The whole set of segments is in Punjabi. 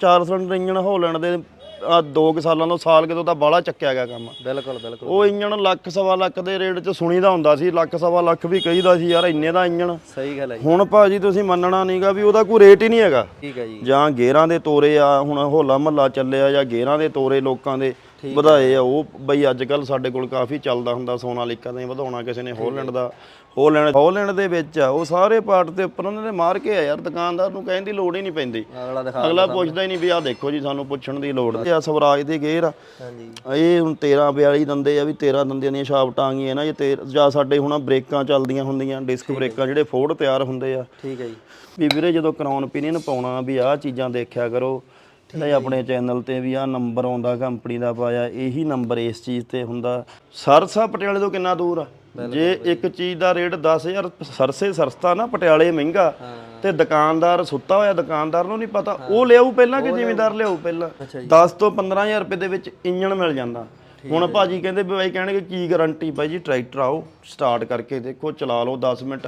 ਚਾਰ ਸਿਲੰਡਰ ਇੰਜਣ ਹੋ ਲੈਣ ਦੇ ਆ 2 ਸਾਲਾਂ ਤੋਂ ਸਾਲ ਕਿਤੋਂ ਤਾਂ ਬਾਹਲਾ ਚੱਕਿਆ ਗਿਆ ਕੰਮ। ਬਿਲਕੁਲ ਬਿਲਕੁਲ। ਉਹ ਇੰਜਣ ਲੱਖ ਸਵਾ ਲੱਖ ਦੇ ਰੇਟ 'ਚ ਸੁਣੀਦਾ ਹੁੰਦਾ ਸੀ ਲੱਖ ਸਵਾ ਲੱਖ ਵੀ ਕਹੀਦਾ ਸੀ ਯਾਰ ਇੰਨੇ ਦਾ ਇੰਜਣ। ਸਹੀ ਗੱਲ ਹੈ ਹੁਣ ਭਾਜੀ ਤੁਸੀਂ ਮੰਨਣਾ ਨਹੀਂਗਾ ਵੀ ਉਹਦਾ ਕੋਈ ਰੇਟ ਹੀ ਨਹੀਂ ਹੈਗਾ। ਠੀਕ ਹੈ ਜੀ। ਜਾਂ ਗੇਰਾਂ ਦੇ ਤੋਰੇ ਆ ਹੁਣ ਹੋਲਾ ਮਹੱਲਾ ਚੱਲਿਆ ਜਾਂ ਗੇਰਾਂ ਦੇ ਤੋਰੇ ਲੋਕਾਂ ਦੇ ਵਧਾਏ ਆ ਉਹ ਬਈ ਅੱਜ ਕੱਲ ਸਾਡੇ ਕੋਲ ਕਾਫੀ ਚੱਲਦਾ ਹੁੰਦਾ ਸੋਨਾਲੀਕਾ ਦਾ ਵਧਾਉਣਾ ਕਿਸੇ ਨੇ ਹੋਲੈਂਡ ਦਾ। ਹੋਲੈਂਡ ਹੋਲੈਂਡ ਦੇ ਵਿੱਚ ਆ ਉਹ ਸਾਰੇ ਪਾਰਟ ਦੇ ਉੱਪਰ ਉਹਨਾਂ ਨੇ ਮਾਰ ਕੇ ਆ ਯਾਰ ਦੁਕਾਨਦਾਰ ਨੂੰ ਕਹਿਣ ਦੀ ਲੋੜ ਹੀ ਨਹੀਂ ਪੈਂਦੀ। ਅਗਲਾ ਦਿਖਾ ਅਗਲਾ ਪੁੱਛਦਾ ਹੀ ਨਹੀਂ ਵੀ ਆਹ ਦੇਖੋ ਜੀ ਸਾਨੂੰ ਪੁੱਛਣ ਦੀ ਲੋੜ ਨਹੀਂ। ਆ ਸਵਰਾਜ ਦੇ ਗੇਅਰ ਆ। ਹਾਂਜੀ। ਇਹ ਹੁਣ 13 42 ਦੰਦੇ ਆ ਵੀ 13 ਦੰਦਿਆਂ ਦੀਆਂ ਛਾਪਟਾਂ ਆ ਗਈਆਂ ਨਾ ਇਹ ਤੇ ਜਾਂ ਸਾਡੇ ਹੁਣ ਬ੍ਰੇਕਾਂ ਚੱਲਦੀਆਂ ਹੁੰਦੀਆਂ ਡਿਸਕ ਬ੍ਰੇਕਾਂ ਜਿਹੜੇ ਫੋਰਡ ਤਿਆਰ ਹੁੰਦੇ ਆ। ਠੀਕ ਹੈ ਜੀ। ਵੀ ਵੀਰੇ ਜਦੋਂ ਕਰਾਉਨ ਪੀਨੀਅਨ ਪਾਉਣਾ ਵੀ ਆਹ ਚੀਜ਼ਾਂ ਦੇਖਿਆ ਕਰੋ ਤੇ ਆਪਣੇ ਚੈਨਲ ਤੇ ਵੀ ਆਹ ਨੰਬਰ ਆਉਂਦਾ ਕੰਪਨੀ ਦਾ ਪਾਇਆ ਇਹੀ ਨੰਬਰ ਇਸ ਚੀਜ਼ ਤੇ ਹੁੰਦਾ। ਸਰਸਾ ਪਟਿਆਲੇ ਤੋਂ ਕਿੰਨਾ ਦੂਰ ਆ? ਜੇ ਇੱਕ ਚੀਜ਼ ਦਾ ਰੇਟ 10000 ਸਰਸੇ ਸਸਤਾ ਨਾ ਪਟਿਆਲੇ ਮਹਿੰਗਾ ਤੇ ਦੁਕਾਨਦਾਰ ਸੁੱਤਾ ਹੋਇਆ ਦੁਕਾਨਦਾਰ ਨੂੰ ਨਹੀਂ ਪਤਾ। ਉਹ ਲਿਆਊ ਪਹਿਲਾਂ ਕਿ ਜ਼ਿਮੀਂਦਾਰ ਲਿਆਊ ਪਹਿਲਾਂ? 10 ਤੋਂ 15000 ਰੁਪਏ ਦੇ ਵਿੱਚ ਇੰਜਣ ਮਿਲ ਜਾਂਦਾ। ਹੁਣ ਭਾਜੀ ਕਹਿੰਦੇ ਵੀ ਬਾਈ ਕਹਿਣਗੇ ਕੀ ਗਾਰੰਟੀ ਬਾਈ ਜੀ ਟਰੈਕਟਰ ਆਓ ਸਟਾਰਟ ਕਰਕੇ ਦੇਖੋ ਚਲਾ ਲਓ 10 ਮਿੰਟ।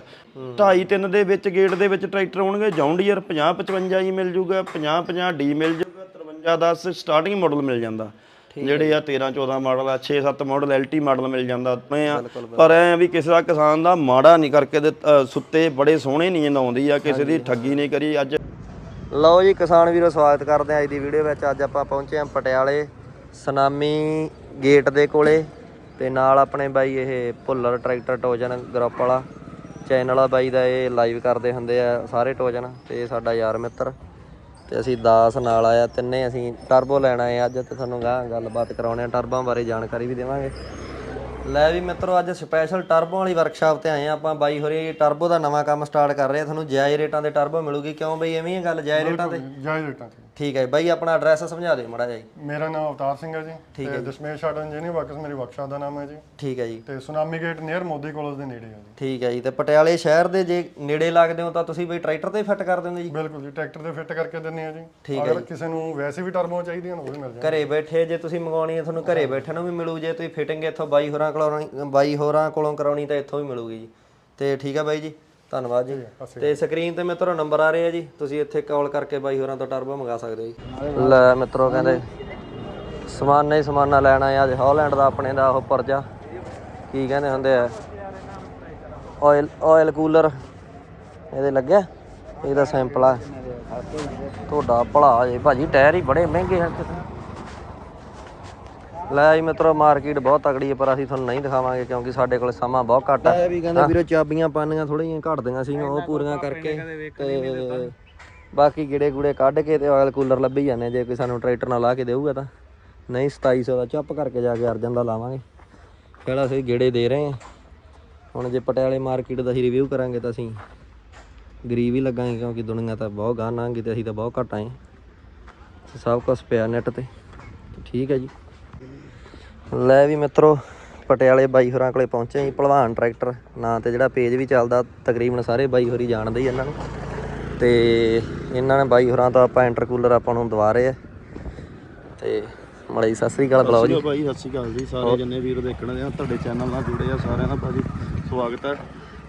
2.5 3 ਦੇ ਵਿੱਚ ਗੇਟ ਦੇ ਵਿੱਚ ਟਰੈਕਟਰ ਹੋਣਗੇ ਜੌਂਡੀਅਰ 50 55 ਹੀ ਮਿਲ ਜੂਗਾ 50 50 ਡੀ ਮਿਲ ਜੂਗਾ 53 10 ਸਟਾਰਟਿੰਗ ਮਾਡਲ ਮਿਲ ਜਾਂਦਾ। ਜਿਹੜੇ ਆ 13 14 ਮਾਡਲ ਆ 6 7 ਮਾਡਲ ਐਲਟੀ ਮਾਡਲ ਮਿਲ ਜਾਂਦਾ ਮੈਂ ਆ। ਪਰ ਐ ਵੀ ਕਿਸੇ ਦਾ ਕਿਸਾਨ ਦਾ ਮਾੜਾ ਨਹੀਂ ਕਰਕੇ ਅ, ਸੁੱਤੇ ਬੜੇ ਸੋਹਣੇ ਨੀਂਦ ਆਉਂਦੀ ਆ ਕਿਸੇ ਦੀ ਠੱਗੀ ਨਹੀਂ ਕਰੀ। ਅੱਜ ਲਓ ਜੀ ਕਿਸਾਨ ਵੀਰੋ ਸਵਾਗਤ ਕਰਦੇ ਹਾਂ ਅੱਜ ਦੀ ਵੀਡੀਓ ਵਿੱਚ। ਅੱਜ ਆਪਾਂ ਪਹੁੰਚੇ ਹਾਂ ਪਟਿਆਲੇ ਸਨਾਮੀ ਗੇਟ ਦੇ ਕੋਲੇ ਤੇ ਨਾਲ ਆਪਣੇ ਬਾਈ ਇਹ ਭੁੱਲਰ ਟਰੈਕਟਰ ਟੋਜਨ ਗਰੁੱਪ ਵਾਲਾ। ਚੈਨਲ ਵਾਲਾ ਬਾਈ ਦਾ ਇਹ ਲਾਈਵ ਕਰਦੇ ਹੁੰਦੇ ਆ ਸਾਰੇ ਟੋਜਨ ਤੇ ਸਾਡਾ ਯਾਰ ਮਿੱਤਰ। ਤੇ ਅਸੀਂ ਦਾਸ ਨਾਲ ਆਇਆ, ਤਿੰਨੇ ਅਸੀਂ ਟਰਬੋ ਲੈਣ ਆਏ ਅੱਜ ਤੇ ਤੁਹਾਨੂੰ ਗਾਂ ਗੱਲਬਾਤ ਕਰਾਉਣੇ ਆ ਟਰਬਾਂ ਬਾਰੇ ਜਾਣਕਾਰੀ ਵੀ ਦੇਵਾਂਗੇ। ਲੈ ਵੀ ਮਿੱਤਰੋ, ਅੱਜ ਸਪੈਸ਼ਲ ਟਰਬੋ ਵਾਲੀ ਵਰਕਸ਼ਾਪ ਤੇ ਆਏ ਆ ਆਪਾਂ, ਬਾਈ ਹੋਰੀ ਟਰਬੋ ਦਾ ਨਵਾਂ ਕੰਮ ਸਟਾਰਟ ਕਰ ਰਹੇ ਆ, ਤੁਹਾਨੂੰ ਜਾਇਜ਼ ਰੇਟਾਂ 'ਤੇ ਟਰਬੋ ਮਿਲੂਗੀ, ਕਿਉਂ ਬਈ? ਐਵੇਂ ਹੀ ਆ ਗੱਲ, ਜਾਇਜ਼ ਰੇਟਾਂ ਤੇ? ਜਾਇਜ਼ ਰੇਟਾਂ ਤੇ। ਠੀਕ ਹੈ ਬਾਈ ਆਪਣਾ ਐਡਰੈਸ ਸਮਝਾ ਦਿਓ ਮੜਾ ਜੀ। ਮੇਰਾ ਨਾਮ ਅਵਤਾਰ ਸਿੰਘ ਹੈ ਜੀ ਤੇ ਦਸ਼ਮੇਸ਼ ਸ਼ਾਟ ਇੰਜੀਨੀਅਰ ਵਰਕਸ ਮੇਰੀ ਵਰਕਸ਼ਾਪ ਦਾ ਨਾਮ ਹੈ ਜੀ। ਠੀਕ ਹੈ ਜੀ। ਤੇ Sunami gate near Modi college ਦੇ ਨੇੜੇ ਹੈ ਜੀ। ਠੀਕ ਹੈ ਜੀ। ਤੇ ਪਟਿਆਲੇ ਸ਼ਹਿਰ ਦੇ ਜੇ ਨੇੜੇ ਲੱਗਦੇ ਹੋ ਤਾਂ ਤੁਸੀਂ ਬਈ ਟਰੈਕਟਰ ਤੇ ਫਿੱਟ ਕਰ ਦਿੰਦੇ ਜੀ। ਬਿਲਕੁਲ ਜੀ ਟਰੈਕਟਰ ਤੇ ਫਿੱਟ ਕਰਕੇ ਦਿੰਨੇ ਆ ਜੀ। ਅਗਰ ਕਿਸੇ ਨੂੰ ਵੈਸੇ ਵੀ ਟਰਬੋ ਚਾਹੀਦੀਆਂ ਉਹ ਵੀ ਮਿਲ ਜਾਣ ਘਰੇ ਬੈਠੇ ਜੇ ਤੁਸੀਂ ਮੰਗਵਾਉਣੀ ਹੈ ਤੁਹਾਨੂੰ ਘਰੇ ਬੈਠੇ ਨੂੰ ਵੀ ਮਿਲੂ। ਜੇ ਤੁਸੀਂ ਫਿਟਿੰਗ ਇੱਥੋਂ ਬਾਈ ਹੋਰਾਂ ਕੋਲੋਂ ਬਾਈ ਹੋਰਾਂ ਕੋਲੋਂ ਕਰਾਉਣੀ ਤਾਂ ਇੱਥੋਂ ਵੀ ਮਿਲੂਗੀ ਜੀ। ਤੇ ਠੀਕ ਹੈ ਬਾਈ ਜੀ। ਧੰਨਵਾਦ ਜੀ। ਤੇ ਸਕਰੀਨ ਤੇ ਮਿੱਤਰੋ ਨੰਬਰ ਆ ਰਹੇ ਆ ਜੀ। ਤੁਸੀਂ ਇੱਥੇ ਕਾਲ ਕਰਕੇ ਬਾਈ ਹੋਰਾਂ ਤੋਂ ਟਰਬੋ ਮੰਗਾ ਸਕਦੇ ਹੋ ਜੀ। ਲੈ ਮਿੱਤਰੋ ਕਹਿੰਦੇ ਸਮਾਨਾ ਹੀ ਸਮਾਨਾ ਲੈਣਾ ਆ। ਅੱਜ ਹਾਲੈਂਡ ਦਾ ਆਪਣੇ ਦਾ ਉਹ ਪਰਜਾ। ਕੀ ਕਹਿੰਦੇ ਹੁੰਦੇ ਆ? ਆਇਲ ਆਇਲ ਕੂਲਰ ਇਹਦੇ ਲੱਗਿਆ? ਇਹਦਾ ਸੈਂਪਲ ਆ। ਤੁਹਾਡਾ ਭਲਾ ਜੇ। ਭਾਜੀ ਟਾਇਰ ਹੀ ਬੜੇ ਮਹਿੰਗੇ ਹਨ ਲੈ ਜੀ ਮਿੱਤਰੋ ਮਾਰਕੀਟ ਬਹੁਤ ਤਕੜੀ ਹੈ ਪਰ ਅਸੀਂ ਤੁਹਾਨੂੰ ਨਹੀਂ ਦਿਖਾਵਾਂਗੇ ਕਿਉਂਕਿ ਸਾਡੇ ਕੋਲ ਸਮਾਂ ਬਹੁਤ ਘੱਟ ਹੈ ਵੀ ਕਹਿੰਦੇ ਵੀਰੋ ਚਾਬੀਆਂ ਪਾਨੀਆਂ ਥੋੜੀਆਂ ਘਟਦੀਆਂ ਸੀ ਉਹ ਪੂਰੀਆਂ ਕਰਕੇ ਤੇ ਬਾਕੀ ਗਿੜੇ ਗੁੜੇ ਕੱਢ ਕੇ ਤੇ ਆਇਲ ਕੂਲਰ ਲੱਭੀ ਜਾਂਦੇ ਜੇ ਕੋਈ ਸਾਨੂੰ ਟਰੈਕਟਰ ਨਾਲ ਲਾ ਕੇ ਦੇਊਗਾ ਤਾਂ। ਨਹੀਂ 2700 ਦਾ ਚੁੱਪ ਕਰਕੇ ਜਾ ਕੇ ਅਰਜਨ ਦਾ ਲਾਵਾਂਗੇ। ਪਹਿਲਾਂ ਅਸੀਂ ਗੇੜੇ ਦੇ ਰਹੇ ਹਾਂ ਹੁਣ ਜੇ ਪਟਿਆਲੇ ਮਾਰਕੀਟ ਦਾ ਅਸੀਂ ਰਿਵਿਊ ਕਰਾਂਗੇ ਤਾਂ ਅਸੀਂ ਗਰੀਬ ਹੀ ਲੱਗਾਂਗੇ ਕਿਉਂਕਿ ਦੁਨੀਆ ਤਾਂ ਬਹੁਤ ਗਾਹ ਲੰਘ ਤੇ ਅਸੀਂ ਤਾਂ ਬਹੁਤ ਘੱਟ ਆਏ ਸਭ ਕੁਝ ਪਿਆ ਨੈਟ ਤੇ। ਠੀਕ ਹੈ ਜੀ। ਲੈ ਵੀ ਮਿੱਤਰੋ ਪਟਿਆਲੇ ਬਾਈ ਹੋਰਾਂ ਕੋਲੇ ਪਹੁੰਚੇ ਜੀ ਭਲਵਾਨ ਟਰੈਕਟਰ। ਨਾਂ ਤੇ ਜਿਹੜਾ ਪੇਜ ਵੀ ਚੱਲਦਾ ਤਕਰੀਬਨ ਸਾਰੇ ਬਾਈ ਹੋਰੀ ਜਾਣਦੇ ਹੀ ਇਹਨਾਂ ਨੂੰ। ਤੇ ਇਹਨਾਂ ਨੇ ਬਾਈ ਹੋਰਾਂ ਤੋਂ ਆਪਾਂ ਇੰਟਰਕੂਲਰ ਆਪਾਂ ਨੂੰ ਦਵਾ ਰਹੇ ਆ। ਤੇ ਮੜੀ ਸਤਿ ਸ੍ਰੀ ਅਕਾਲ ਬੁਲਾਓ ਜੀ। ਭਾਈ ਸਤਿ ਸ਼੍ਰੀ ਅਕਾਲ ਜੀ। ਸਾਰੇ ਜੰਨੇ ਵੀਰ ਦੇਖਣ ਦੇ ਆ ਤੁਹਾਡੇ ਚੈਨਲ ਨਾਲ ਜੁੜੇ ਆ ਸਾਰਿਆਂ ਦਾ ਭਾਜੀ। ਸਵਾਗਤ ਹੈ।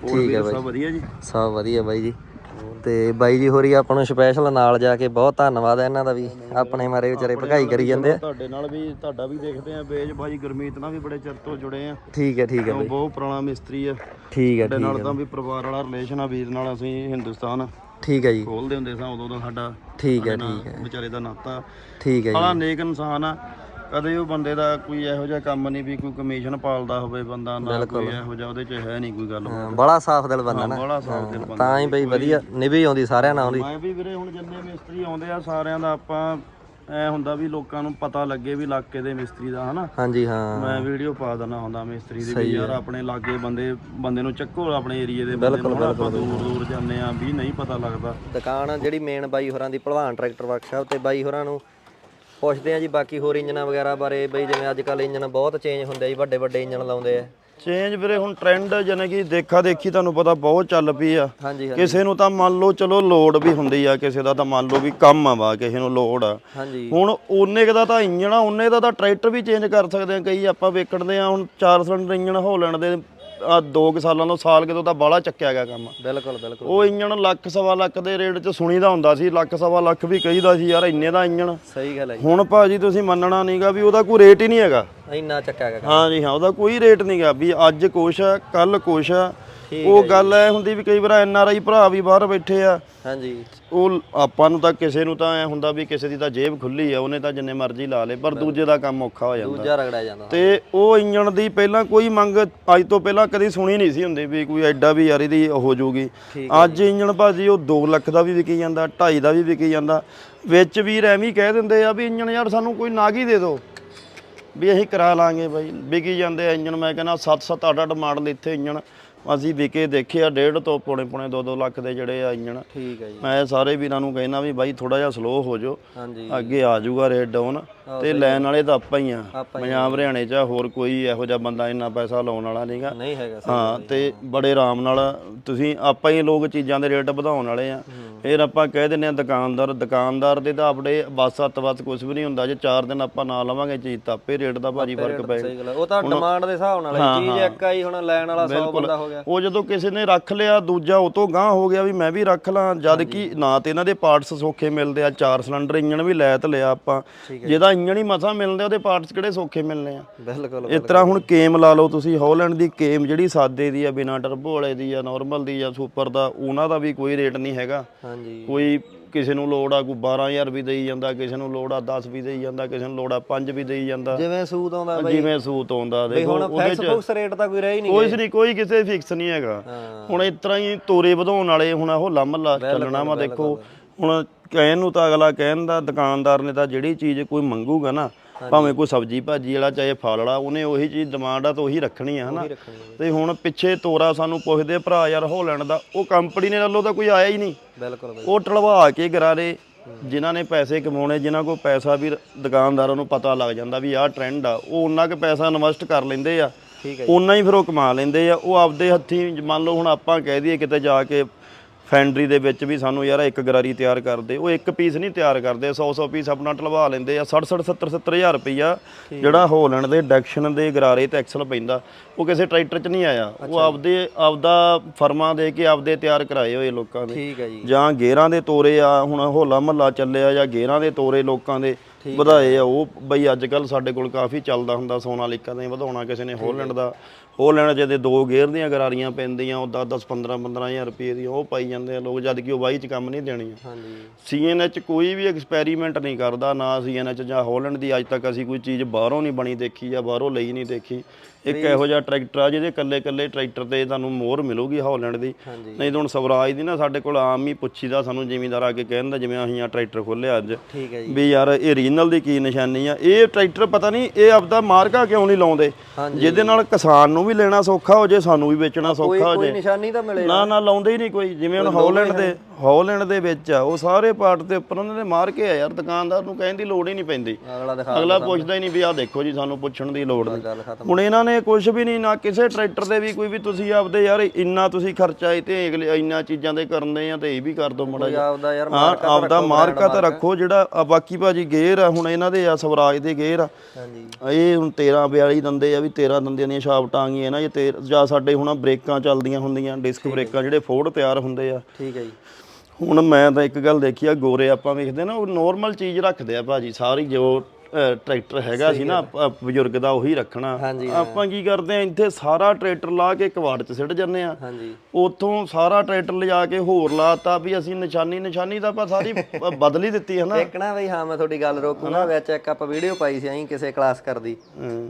ਹੋਰ ਠੀਕ ਹੈ ਵੀਰ ਸਭ ਵਧੀਆ ਜੀ? ਸਭ ਵਧੀਆ ਬਾਈ ਜੀ। ਤੇ ਬਾਈ ਜੀ ਹੋਰੀ ਆਪਾਂ ਨੂੰ ਸਪੈਸ਼ਲ ਨਾਲ ਜਾ ਕੇ ਬਹੁਤ ਧੰਨਵਾਦ ਹੈ ਇਹਨਾਂ ਦਾ ਵੀ ਆਪਣੇ ਮਾਰੇ ਵਿਚਾਰੇ ਭਗਾਈ ਕਰੀ ਜਾਂਦੇ ਆ। ਤੁਹਾਡੇ ਨਾਲ ਵੀ ਤੁਹਾਡਾ ਵੀ ਦੇਖਦੇ ਆ ਬੇਜ ਭਾਜੀ ਗੁਰਮੀਤ ਨਾਲ ਵੀ ਬੜੇ ਚਿਰ ਤੋਂ ਜੁੜੇ ਆ। ਠੀਕ ਹੈ ਠੀਕ ਹੈ ਬਾਈ। ਬਹੁਤ ਪੁਰਾਣਾ ਮਿਸਤਰੀ ਆ। ਠੀਕ ਹੈ ਸਾਡੇ ਨਾਲ ਤਾਂ ਵੀ ਪਰਿਵਾਰ ਵਾਲਾ ਰਿਲੇਸ਼ਨ ਆ ਵੀਰ ਨਾਲ ਅਸੀਂ ਹਿੰਦੁਸਤਾਨ ਠੀਕ ਹੈ ਜੀ। ਖੋਲਦੇ ਹੁੰਦੇ ਸਾਂ ਉਦੋਂ ਦਾ ਸਾਡਾ ਠੀਕ ਹੈ ਠੀਕ ਹੈ। ਵਿਚਾਰੇ ਦਾ ਨਾਤਾ। ਠੀਕ ਹੈ ਜੀ। ਬੜਾ ਨੇਕ ਇਨਸਾਨ ਆ। ਕਦੇ ਉਹ ਬੰਦੇ ਦਾ ਕੋਈ ਇਹੋ ਜਿਹਾ ਕੰਮ ਨਹੀਂ ਵੀ ਕੋਈ ਕਮਿਸ਼ਨ ਪਾਲਦਾ ਹੋਵੇ ਬੰਦਾ ਨਾ ਕੋਈ ਇਹੋ ਜਿਹਾ ਉਹਦੇ ਚ ਹੈ ਨਹੀਂ ਕੋਈ ਗੱਲ। ਬੜਾ ਸਾਫ਼ ਦਿਲ ਬੰਦਾ ਨਾ। ਬੜਾ ਸਾਫ਼ ਦਿਲ ਬੰਦਾ ਤਾਂ ਹੀ ਬਈ ਵਧੀਆ ਨਿਭੀ ਆਉਂਦੀ ਸਾਰਿਆਂ ਨਾਲ ਆਉਂਦੀ। ਮੈਂ ਵੀ ਵੀਰੇ ਹੁਣ ਜਿੰਨੇ ਮਿਸਤਰੀ ਆਉਂਦੇ ਆ ਸਾਰਿਆਂ ਦਾ ਆਪਾਂ ਐ ਹੁੰਦਾ ਵੀ ਲੋਕਾਂ ਨੂੰ ਪਤਾ ਲੱਗੇ ਵੀ ਇਲਾਕੇ ਦੇ ਮਿਸਤਰੀ ਦਾ ਹਨਾ। ਹਾਂਜੀ ਹਾਂ। ਮੈਂ ਵੀਡੀਓ ਪਾ ਦਿੰਦਾ ਹੁੰਦਾ ਮਿਸਤਰੀ ਦੀ ਵੀ ਯਾਰ ਆਪਣੇ ਲਾਗੇ ਬੰਦੇ ਬੰਦੇ ਨੂੰ ਚੱਕੋ ਆਪਣੇ ਏਰੀਏ ਦੇ ਬੰਦੇ ਨੂੰ ਆਪਾਂ ਦੂਰ ਦੂਰ ਜਾਂਦੇ ਆ ਵੀ ਨਹੀਂ ਪਤਾ ਲੱਗਦਾ। ਦੁਕਾਨ ਜਿਹੜੀ ਮੇਨ ਬਾਈ ਹੋਰਾਂ ਦੀ ਭਲਵਾਨ ਟਰੈਕਟਰ ਵਰਕਸ਼ਾਪ ਤੇ ਬਾਈ ਹੋਰਾਂ ਨੂੰ ਪੁੱਛਦੇ ਆ ਜੀ ਬਾਕੀ ਹੋਰ ਇੰਜਨਾਂ ਵਗੈਰਾ ਬਾਰੇ ਬਈ ਜਿਵੇਂ ਅੱਜ ਕੱਲ ਇੰਜਨ ਬਹੁਤ ਚੇਂਜ ਹੁੰਦੇ ਆ ਜੀ ਵੱਡੇ ਵੱਡੇ ਇੰਜਨ ਲਾਉਂਦੇ ਆ। ਚੇਂਜ ਵੀਰੇ ਹੁਣ ਟ੍ਰੈਂਡ ਜਾਨੇ ਕਿ ਦੇਖਾ ਦੇਖੀ ਤੁਹਾਨੂੰ ਪਤਾ ਬਹੁਤ ਚੱਲ ਪਈ ਆ। ਹਾਂਜੀ ਕਿਸੇ ਨੂੰ ਤਾਂ ਮੰਨ ਲਓ ਚਲੋ ਲੋਡ ਵੀ ਹੁੰਦੀ ਆ ਕਿਸੇ ਦਾ ਤਾਂ ਮੰਨ ਲਓ ਵੀ ਕੰਮ ਆ ਵਾ ਕਿਸੇ ਨੂੰ ਲੋਡ ਆ। ਹਾਂਜੀ। ਹੁਣ ਉਹਨੇ ਕੁ ਦਾ ਤਾਂ ਇੰਜਣ ਆ ਉਹਨੇ ਦਾ ਤਾਂ ਟਰੈਕਟਰ ਵੀ ਚੇਂਜ ਕਰ ਸਕਦੇ ਆ। ਕਈ ਆਪਾਂ ਵੇਖਣਦੇ ਆ ਹੁਣ ਚਾਰ ਸਿਲੰਡਰ ਇੰਜਣ ਹੋ ਲੈਣ ਦੇ ਆ ਦੋ ਕੁ ਸਾਲਾਂ ਤੋਂ ਸਾਲ ਕਿਤੋਂ ਤਾਂ ਬਾਹਲਾ ਚੱਕਿਆ ਗਿਆ ਕੰਮ। ਬਿਲਕੁਲ ਬਿਲਕੁਲ। ਉਹ ਇੰਜਣ ਲੱਖ ਸਵਾ ਲੱਖ ਦੇ ਰੇਟ 'ਚ ਸੁਣੀਦਾ ਹੁੰਦਾ ਸੀ ਲੱਖ ਸਵਾ ਲੱਖ ਵੀ ਕਹੀਦਾ ਸੀ ਯਾਰ ਇੰਨੇ ਦਾ ਇੰਜਣ। ਸਹੀ ਗੱਲ ਹੈ ਜੀ। ਹੁਣ ਭਾਜੀ ਤੁਸੀਂ ਮੰਨਣਾ ਨਹੀਂਗਾ ਵੀ ਉਹਦਾ ਕੋਈ ਰੇਟ ਹੀ ਨਹੀਂ ਹੈਗਾ। ਇੰਨਾ ਚੱਕਿਆ ਗਿਆ ਹਾਂ ਜੀ ਹਾਂ ਉਹਦਾ ਕੋਈ ਰੇਟ ਨਹੀਂਗਾ ਵੀ ਅੱਜ ਕੁਛ ਆ ਕੱਲ ਕੁਛ ਆ। ਉਹ ਗੱਲ ਐ ਹੁੰਦੀ ਵੀ ਕਈ ਵਾਰ ਐਨ ਆਰ ਆਈ ਭਰਾ ਵੀ ਬਾਹਰ ਬੈਠੇ ਆ। ਹਾਂਜੀ। ਉਹ ਆਪਾਂ ਨੂੰ ਤਾਂ ਕਿਸੇ ਨੂੰ ਤਾਂ ਐ ਹੁੰਦਾ ਵੀ ਕਿਸੇ ਦੀ ਤਾਂ ਜੇਬ ਖੁੱਲੀ ਆ ਉਹਨੇ ਤਾਂ ਜਿੰਨੇ ਮਰਜ਼ੀ ਲਾ ਲੇ ਪਰ ਦੂਜੇ ਦਾ ਕੰਮ ਔਖਾ ਹੋ ਜਾਂਦਾ। ਦੂਜਾ ਰਗੜਿਆ ਜਾਂਦਾ। ਤੇ ਉਹ ਇੰਜਣ ਦੀ ਪਹਿਲਾਂ ਕੋਈ ਮੰਗ ਅੱਜ ਤੋਂ ਪਹਿਲਾਂ ਕਦੀ ਸੁਣੀ ਨਹੀਂ ਸੀ ਹੁੰਦੀ ਵੀ ਕੋਈ ਐਡਾ ਵੀ ਯਾਰ ਇਹਦੀ ਹੋ ਜਾਊਗੀ ਅੱਜ ਇੰਜਣ ਭਾਜੀ ਉਹ 2 ਲੱਖ ਦਾ ਵੀ ਵਿਕੀ ਜਾਂਦਾ 2.5 ਦਾ ਵੀ ਵਿਕੀ ਜਾਂਦਾ। ਵਿੱਚ ਵੀਰ ਐਵੇਂ ਹੀ ਕਹਿ ਦਿੰਦੇ ਆ ਵੀ ਇੰਜਣ ਯਾਰ ਸਾਨੂੰ ਕੋਈ ਨਾਗੀ ਦੇ ਦਿਓ ਵੀ ਅਸੀਂ ਕਰਾ ਲਾਂਗੇ ਬਾਈ। ਵਿਕੀ ਜਾਂਦੇ ਆ ਇੰਜਣ ਮੈਂ ਕਹਿੰਦਾ 7-7 8-8 ਮਾਡਲ ਇੱਥੇ ਇੰਜਣ। ਅਸੀਂ ਵਿਕੇ ਦੇਖੇ ਆ ਡੇਢ ਤੋਂ ਪੌਣੇ ਪੌਣੇ 2-2 ਲੱਖ ਦੇ ਜਿਹੜੇ ਆ ਇੰਜਣ। ਠੀਕ ਹੈ ਜੀ। ਮੈਂ ਸਾਰੇ ਵੀਰਾਂ ਨੂੰ ਕਹਿੰਦਾ ਵੀ ਬਾਈ ਥੋੜਾ ਜਿਹਾ ਸਲੋ ਹੋ ਜਾਓ। ਹਾਂਜੀ। ਅੱਗੇ ਆ ਜਾਊਗਾ ਰੇਟ ਡਾਊਨ ਤੇ ਲੈਣ ਵਾਲੇ ਤਾਂ ਆਪਾਂ ਹੀ ਆ। ਪੰਜਾਬ ਹਰਿਆਣੇ 'ਚ ਹੋਰ ਕੋਈ ਇਹੋ ਜਿਹਾ ਬੰਦਾ ਇੰਨਾ ਪੈਸਾ ਲਾਉਣ ਵਾਲਾ ਨਹੀਂਗਾ ਨਹੀਂ ਹੈਗਾ ਹਾਂ ਤੇ ਬੜੇ ਆਰਾਮ ਨਾਲ ਤੁਸੀਂ ਆਪਾਂ ਹੀ ਲੋਕ ਚੀਜ਼ਾਂ ਦੇ ਰੇਟ ਵਧਾਉਣ ਵਾਲੇ ਆ। ਫਿਰ ਆਪਾਂ ਕਹਿ ਦਿੰਦੇ ਆ ਦੁਕਾਨਦਾਰ ਦੁਕਾਨਦਾਰ ਦੇ ਤਾਂ ਆਪਣੇ ਬਸ ਹੱਥ ਬਸ ਕੁਝ ਵੀ ਨਹੀਂ ਹੁੰਦਾ ਜੇ 4 ਦਿਨ ਆਪਾਂ ਨਾ ਲਵਾਂਗੇ ਚੀਜ਼ ਤਾਂ ਆਪੇ ਰੇਟ ਦਾ ਭਾਜੀ ਫ਼ਰਕ ਪੈ ਸਹੀ ਗੱਲ ਹੈ। ਉਹ ਤਾਂ ਡਿਮਾਂਡ ਦੇ ਹਿਸਾਬ ਨਾਲ ਹੈ। ਚੀਜ਼ ਇੱਕ ਆਈ ਹੁਣ ਲੈਣ ਵਾਲਾ 100 ਬੰਦਾ ਹੋ ਗਿਆ। ਉਹ ਜਦੋਂ ਕਿਸੇ ਨੇ ਰੱਖ ਲਿਆ ਦੂਜਾ ਉਹ ਤੋਂ ਗਾਂ ਹੋ ਗਿਆ ਵੀ ਮੈਂ ਵੀ ਰੱਖ ਲਾਂ ਜਦ ਕਿ ਨਾ ਤੇ ਇਹਨਾਂ ਦੇ ਪਾਰਟਸ ਸੌਖੇ ਮਿਲਦੇ ਆ ਚਾਰ ਸਿਲੰਡਰ ਇੰਜਣ ਵੀ ਲੈ ਤ ਲਿਆ ਆਪਾਂ। ਜਿਹਦਾ ਇੰਜਣ ਹੀ ਮਸਾ ਮਿਲਦੇ ਉਹਦੇ ਪਾਰਟਸ ਕਿਹੜੇ ਸੌਖੇ ਮਿਲਨੇ ਆ। ਬਿਲਕੁਲ ਇਸ ਤਰ੍ਹਾਂ ਹੁਣ ਕੇਮ ਲਾ ਲਓ ਤੁਸੀਂ ਹਾਲੈਂਡ ਦੀ ਕੇਮ ਜਿਹੜੀ ਸਾਦੇ ਦੀ ਆ ਬਿਨਾ ਟਰਬੋ ਵਾਲੇ ਦੀ ਆ ਨਾਰਮਲ ਦੀ ਆ ਸੁਪਰ ਦਾ ਉਹਨਾਂ ਦਾ ਵੀ ਕੋਈ ਰੇਟ ਨਹੀਂ ਹੈਗਾ। ਹਾਂਜੀ। ਕੋਈ ਕਿਸੇ ਨੂੰ ਲੋੜ ਆ ਕੋਈ 12000 ਵੀ ਦੇਈ ਜਾਂਦਾ ਕਿਸੇ ਨੂੰ ਲੋੜ ਆ 10 ਵੀ ਦੇਈ ਜਾਂਦਾ ਕਿਸੇ ਨੂੰ ਲੋੜ ਆ 5 ਵੀ ਦੇਈ ਜਾਂਦਾ। ਜਿਵੇਂ ਸੂਤ ਆਉਂਦਾ ਬਈ। ਜਿਵੇਂ ਸੂਤ ਆਉਂਦਾ ਦੇਖੋ ਉਹਦੇ ਫਿਕਸ ਫੁਕਸ ਰੇਟ ਤਾਂ ਕੋਈ ਰਹਿ ਹੀ ਨਹੀਂ ਕੋਈ ਨਹੀਂ ਕੋਈ ਕਿਸੇ ਫਿਕਸ ਨਹੀਂ ਹੈਗਾ। ਹੁਣ ਇਸ ਤਰ੍ਹਾਂ ਹੀ ਤੋਰੇ ਵਧਾਉਣ ਵਾਲੇ ਹੁਣ ਹੋਲਾ ਮਹੱਲਾ ਚੱਲਣਾ ਵਾ ਦੇਖੋ। ਹੁਣ ਕਹਿਣ ਨੂੰ ਤਾਂ ਅਗਲਾ ਕਹਿਣ ਦਾ ਦੁਕਾਨਦਾਰ ਨੇ ਤਾਂ ਜਿਹੜੀ ਚੀਜ਼ ਕੋਈ ਮੰਗੂਗਾ ਨਾ ਭਾਵੇਂ ਕੋਈ ਸਬਜੀ ਭਾਜੀ ਵਾਲਾ ਚਾਹੇ ਫਲ ਵਾਲਾ ਉਹਨੇ ਉਹੀ ਚੀਜ਼ ਡਿਮਾਂਡ ਆ ਤਾਂ ਉਹੀ ਰੱਖਣੀ ਆ ਹਨਾ? ਤੇ ਹੁਣ ਪਿੱਛੇ ਤੋਰਾ ਸਾਨੂੰ ਪੁੱਛਦੇ ਭਰਾ ਯਾਰ ਹੋਲੈਂਡ ਦਾ ਉਹ ਕੰਪਨੀ ਨੇ ਵੱਲੋਂ ਤਾਂ ਕੋਈ ਆਇਆ ਹੀ ਨਹੀਂ। ਬਿਲਕੁਲ ਬਈ ਉਹ ਟਲਵਾ ਕੇ ਗਰਾਰੇ ਜਿਨ੍ਹਾਂ ਨੇ ਪੈਸੇ ਕਮਾਉਣੇ ਜਿਨ੍ਹਾਂ ਕੋਲ ਪੈਸਾ ਵੀ ਦੁਕਾਨਦਾਰਾਂ ਨੂੰ ਪਤਾ ਲੱਗ ਜਾਂਦਾ ਵੀ ਆਹ ਟ੍ਰੈਂਡ ਆ ਉਹ ਉਹਨਾਂ ਕੁ ਪੈਸਾ ਇਨਵੈਸਟ ਕਰ ਲੈਂਦੇ ਆ। ਠੀਕ ਹੈ ਉਹਨਾਂ ਹੀ ਫਿਰ ਉਹ ਕਮਾ ਲੈਂਦੇ ਆ ਉਹ ਆਪਦੇ ਹੱਥੀਂ ਮੰਨ ਲਓ ਹੁਣ ਆਪਾਂ ਕਹਿ ਦਈਏ ਕਿਤੇ ਜਾ ਕੇ ਫੈਂਡਰੀ ਦੇ ਵਿੱਚ ਵੀ ਸਾਨੂੰ ਯਾਰ ਇੱਕ ਗਰਾਰੀ ਤਿਆਰ ਕਰਦੇ ਉਹ ਇੱਕ ਪੀਸ ਨਹੀਂ ਤਿਆਰ ਕਰਦੇ 100 100 ਪੀਸ ਆਪਣਾ ਟਲਵਾ ਲੈਂਦੇ ਆ 60 60 70 70000 ਰੁਪਈਆ ਜਿਹੜਾ ਹੋਲੈਂਡ ਦੇ ਡੈਕਸ਼ਨ ਦੇ ਗਰਾਰੇ ਤੇ ਐਕਸਲ ਪੈਂਦਾ ਉਹ ਕਿਸੇ ਟਰੈਕਟਰ 'ਚ ਨਹੀਂ ਆਇਆ ਉਹ ਆਪਦੇ ਆਪਦਾ ਫਰਮਾਂ ਦੇ ਕੇ ਆਪਦੇ ਤਿਆਰ ਕਰਾਏ ਹੋਏ ਲੋਕਾਂ ਦੇ। ਠੀਕ ਹੈ ਜੀ। ਜਾਂ ਗੇਰਾਂ ਦੇ ਤੋਰੇ ਆ ਹੁਣ ਹੋਲਾ ਮਹੱਲਾ ਚੱਲਿਆ ਜਾਂ ਗੇਰਾਂ ਦੇ ਤੋਰੇ ਲੋਕਾਂ ਦੇ ਵਧਾਏ ਆ ਉਹ ਬਈ ਅੱਜ ਕੱਲ ਸਾਡੇ ਕੋਲ ਕਾਫੀ ਚੱਲਦਾ ਹੁੰਦਾ ਸੋਨਾਲੀਕਾ ਦਾ ਵਧਾਉਣਾ ਕਿਸੇ ਨੇ ਹੋਲੈਂਡ ਦਾ ਹੋਲੈਂਡ ਜਿਹਦੇ ਦੋ ਗੇਅਰ ਦੀਆਂ ਗਰਾਰੀਆਂ ਪੈਂਦੀਆਂ ਉਹ 10 10 15 15000 ਰੁਪਏ ਦੀਆਂ ਉਹ ਪਾਈ ਜਾਂਦੇ ਆ ਲੋਕ ਜਦ ਕਿ ਉਹ ਵਾਈ 'ਚ ਕੰਮ ਨਹੀਂ ਦੇਣੀ ਹਾਂਜੀ। ਸੀਐਨਐਚ ਕੋਈ ਵੀ ਐਕਸਪੈਰੀਮੈਂਟ ਨਹੀਂ ਕਰਦਾ ਨਾ ਸੀਐਨਐਚ ਜਾਂ ਹੋਲੈਂਡ ਦੀ ਅੱਜ ਤੱਕ ਅਸੀਂ ਕੋਈ ਚੀਜ਼ ਬਾਹਰੋਂ ਨਹੀਂ ਬਣੀ ਦੇਖੀ ਜਾਂ ਬਾਹਰੋਂ ਲਈ ਨਹੀਂ ਦੇਖੀ। ਇੱਕ ਇਹੋ ਜਿਹਾ ਟਰੈਕਟਰ ਆ ਜਿਹਦੇ ਕੱਲੇ ਕੱਲੇ ਟਰੈਕਟਰ ਤੇ ਤੁਹਾਨੂੰ ਮੋਹਰ ਮਿਲੂਗੀ ਹਾਲੈਂਡ ਦੀ। ਨਹੀਂ ਤਾਂ ਹੁਣ ਸਵਰਾਜ ਦੀ ਨਾ ਸਾਡੇ ਕੋਲ ਆਮ ਹੀ ਪੁੱਛੀਦਾ ਸਾਨੂੰ ਜ਼ਿਮੀਂਦਾਰ ਆ ਕੇ ਕਹਿੰਦਾ ਜਿਵੇਂ ਅਸੀਂ ਆ ਟਰੈਕਟਰ ਖੋਲਿਆ ਅੱਜ। ਠੀਕ ਹੈ ਜੀ। ਵੀ ਯਾਰ ਇਹ ਰੀਜਨਲ ਦੀ ਕੀ ਨਿਸ਼ਾਨੀ ਆ? ਇਹ ਟਰੈਕਟਰ ਪਤਾ ਨਹੀਂ ਇਹ ਆਪਦਾ ਮਾਰਕਾ ਕਿਉਂ ਨਹੀਂ ਲਾਉਂਦੇ। ਜਿਹਦੇ ਨਾਲ ਕਿਸਾਨ ਨੂੰ ਵੀ ਲੈਣਾ ਸੌਖਾ ਹੋ ਜੇ ਸਾਨੂੰ ਵੀ ਵੇਚਣਾ ਸੌਖਾ ਹੋ ਕੋਈ ਜੇ। ਨਿਸ਼ਾਨੀ ਤਾਂ ਮਿਲੇ ਨਾ ਨਾ। ਲਾਉਂਦੇ ਹੀ ਨਹੀਂ ਕੋਈ। ਜਿਵੇਂ ਹੁਣ ਹਾਲੈਂਡ ਦੇ ਹਾਲੈਂਡ ਦੇ ਵਿੱਚ ਆ ਉਹ ਸਾਰੇ ਪਾਰਟ ਦੇ ਉੱਪਰ ਉਹਨਾਂ ਨੇ ਮਾਰ ਕੇ ਆ ਯਾਰ ਦੁਕਾਨਦਾਰ ਨੂੰ ਕਹਿਣ ਦੀ ਲੋੜ ਹੀ ਨਹੀਂ ਪੈਂਦੀ। ਅਗਲਾ ਦਿਖਾ ਅਗਲਾ ਪੁੱਛਦਾ ਹੀ ਨਹੀਂ ਵੀ ਆਹ ਦੇਖੋ ਜੀ ਸਾਨੂੰ ਪੁੱਛਣ ਦੀ ਲੋੜ ਨਹੀਂ। ਹੁਣ ਇਹਨਾਂ ਨੇ ਕੁਝ ਵੀ ਨਹੀਂ ਨਾ ਕਿਸੇ ਟਰੈਕਟਰ ਦੇ ਵੀ ਕੋਈ ਵੀ ਤੁਸੀਂ ਆਪਦੇ ਯਾਰ ਇੰਨਾ ਤੁਸੀਂ ਖਰਚਾ ਇਹ ਤੇ ਅਗਲੇ ਇੰਨਾ ਚੀਜ਼ਾਂ ਦੇ ਕਰਨੇ ਆ ਤੇ ਇਹ ਵੀ ਕਰ ਦੋ ਮੜਾ ਕੋਈ ਆਪਦਾ ਯਾਰ ਹਾਂ ਆਪਦਾ ਮਾਰਕਾ ਤਾਂ ਰੱਖੋ ਜਿਹੜਾ ਬਾਕੀ ਭਾਜੀ ਗੇਅਰ ਆ ਹੁਣ ਇਹਨਾਂ ਦੇ ਆ ਸਵਰਾਜ ਦੇ ਗੇਅਰ ਆ। ਹਾਂਜੀ। ਇਹ ਹੁਣ 13 42 ਦੰਦੇ ਆ ਵੀ 13 ਦੰਦਿਆਂ ਦੀਆਂ ਛਾਪਟਾਂ ਆ ਗਈਆਂ ਨਾ ਇਹ ਤੇ ਜਾਂ ਸਾਡੇ ਹੁਣ ਬ੍ਰੇਕਾਂ ਚੱਲਦੀਆਂ ਹੁੰਦੀਆਂ ਡਿਸਕ ਬ੍ਰੇਕਾਂ ਜਿਹੜੇ ਫੋਰਡ ਤਿਆਰ ਹੁੰਦੇ ਆ। ਠੀਕ ਹੈ ਜੀ। ਹੁਣ ਮੈਂ ਤਾਂ ਇੱਕ ਗੱਲ ਦੇਖੀ ਆ ਗੋਰੇ ਆਪਾਂ ਵੇਖਦੇ ਨਾ ਉਹ ਨੋਰਮਲ ਚੀਜ਼ ਰੱਖਦੇ ਆ ਭਾਜੀ ਸਾਰੀ ਜੋ ਟਰੈਕਟਰ ਹੈਗਾ ਸੀ ਨਾ ਬਜ਼ੁਰਗ ਦਾ ਉਹੀ ਰੱਖਣਾ। ਹਾਂਜੀ, ਆਪਾਂ ਕੀ ਕਰਦੇ ਆ ਇੱਥੇ ਸਾਰਾ ਟਰੈਕਟਰ ਲਾ ਕੇ ਕਵਾੜ 'ਚ ਸਿੱਟ ਜੰਨੇ ਆ ਹਾਂਜੀ। ਉਥੋਂ ਸਾਰਾ ਟਰੈਕਟਰ ਲਿਜਾ ਕੇ ਹੋਰ ਲਾਤਾ ਵੀ ਅਸੀਂ ਨਿਸ਼ਾਨੀ ਨਿਸ਼ਾਨੀ ਤਾਂ ਆਪਾਂ ਸਾਰੀ ਬ- ਬਦਲ ਹੀ ਦਿੱਤੀ ਹੈ ਨਾ। ਇੱਕ ਨਾ ਬਈ ਹਾਂ ਮੈਂ ਤੁਹਾਡੀ ਗੱਲ ਰੋਕੂਗਾ ਵਿੱਚ। ਇੱਕ ਆਪਾਂ ਵੀਡੀਓ ਪਾਈ ਸੀ ਅਸੀਂ ਕਿਸੇ ਕਲਾਸ ਕਰਦੀ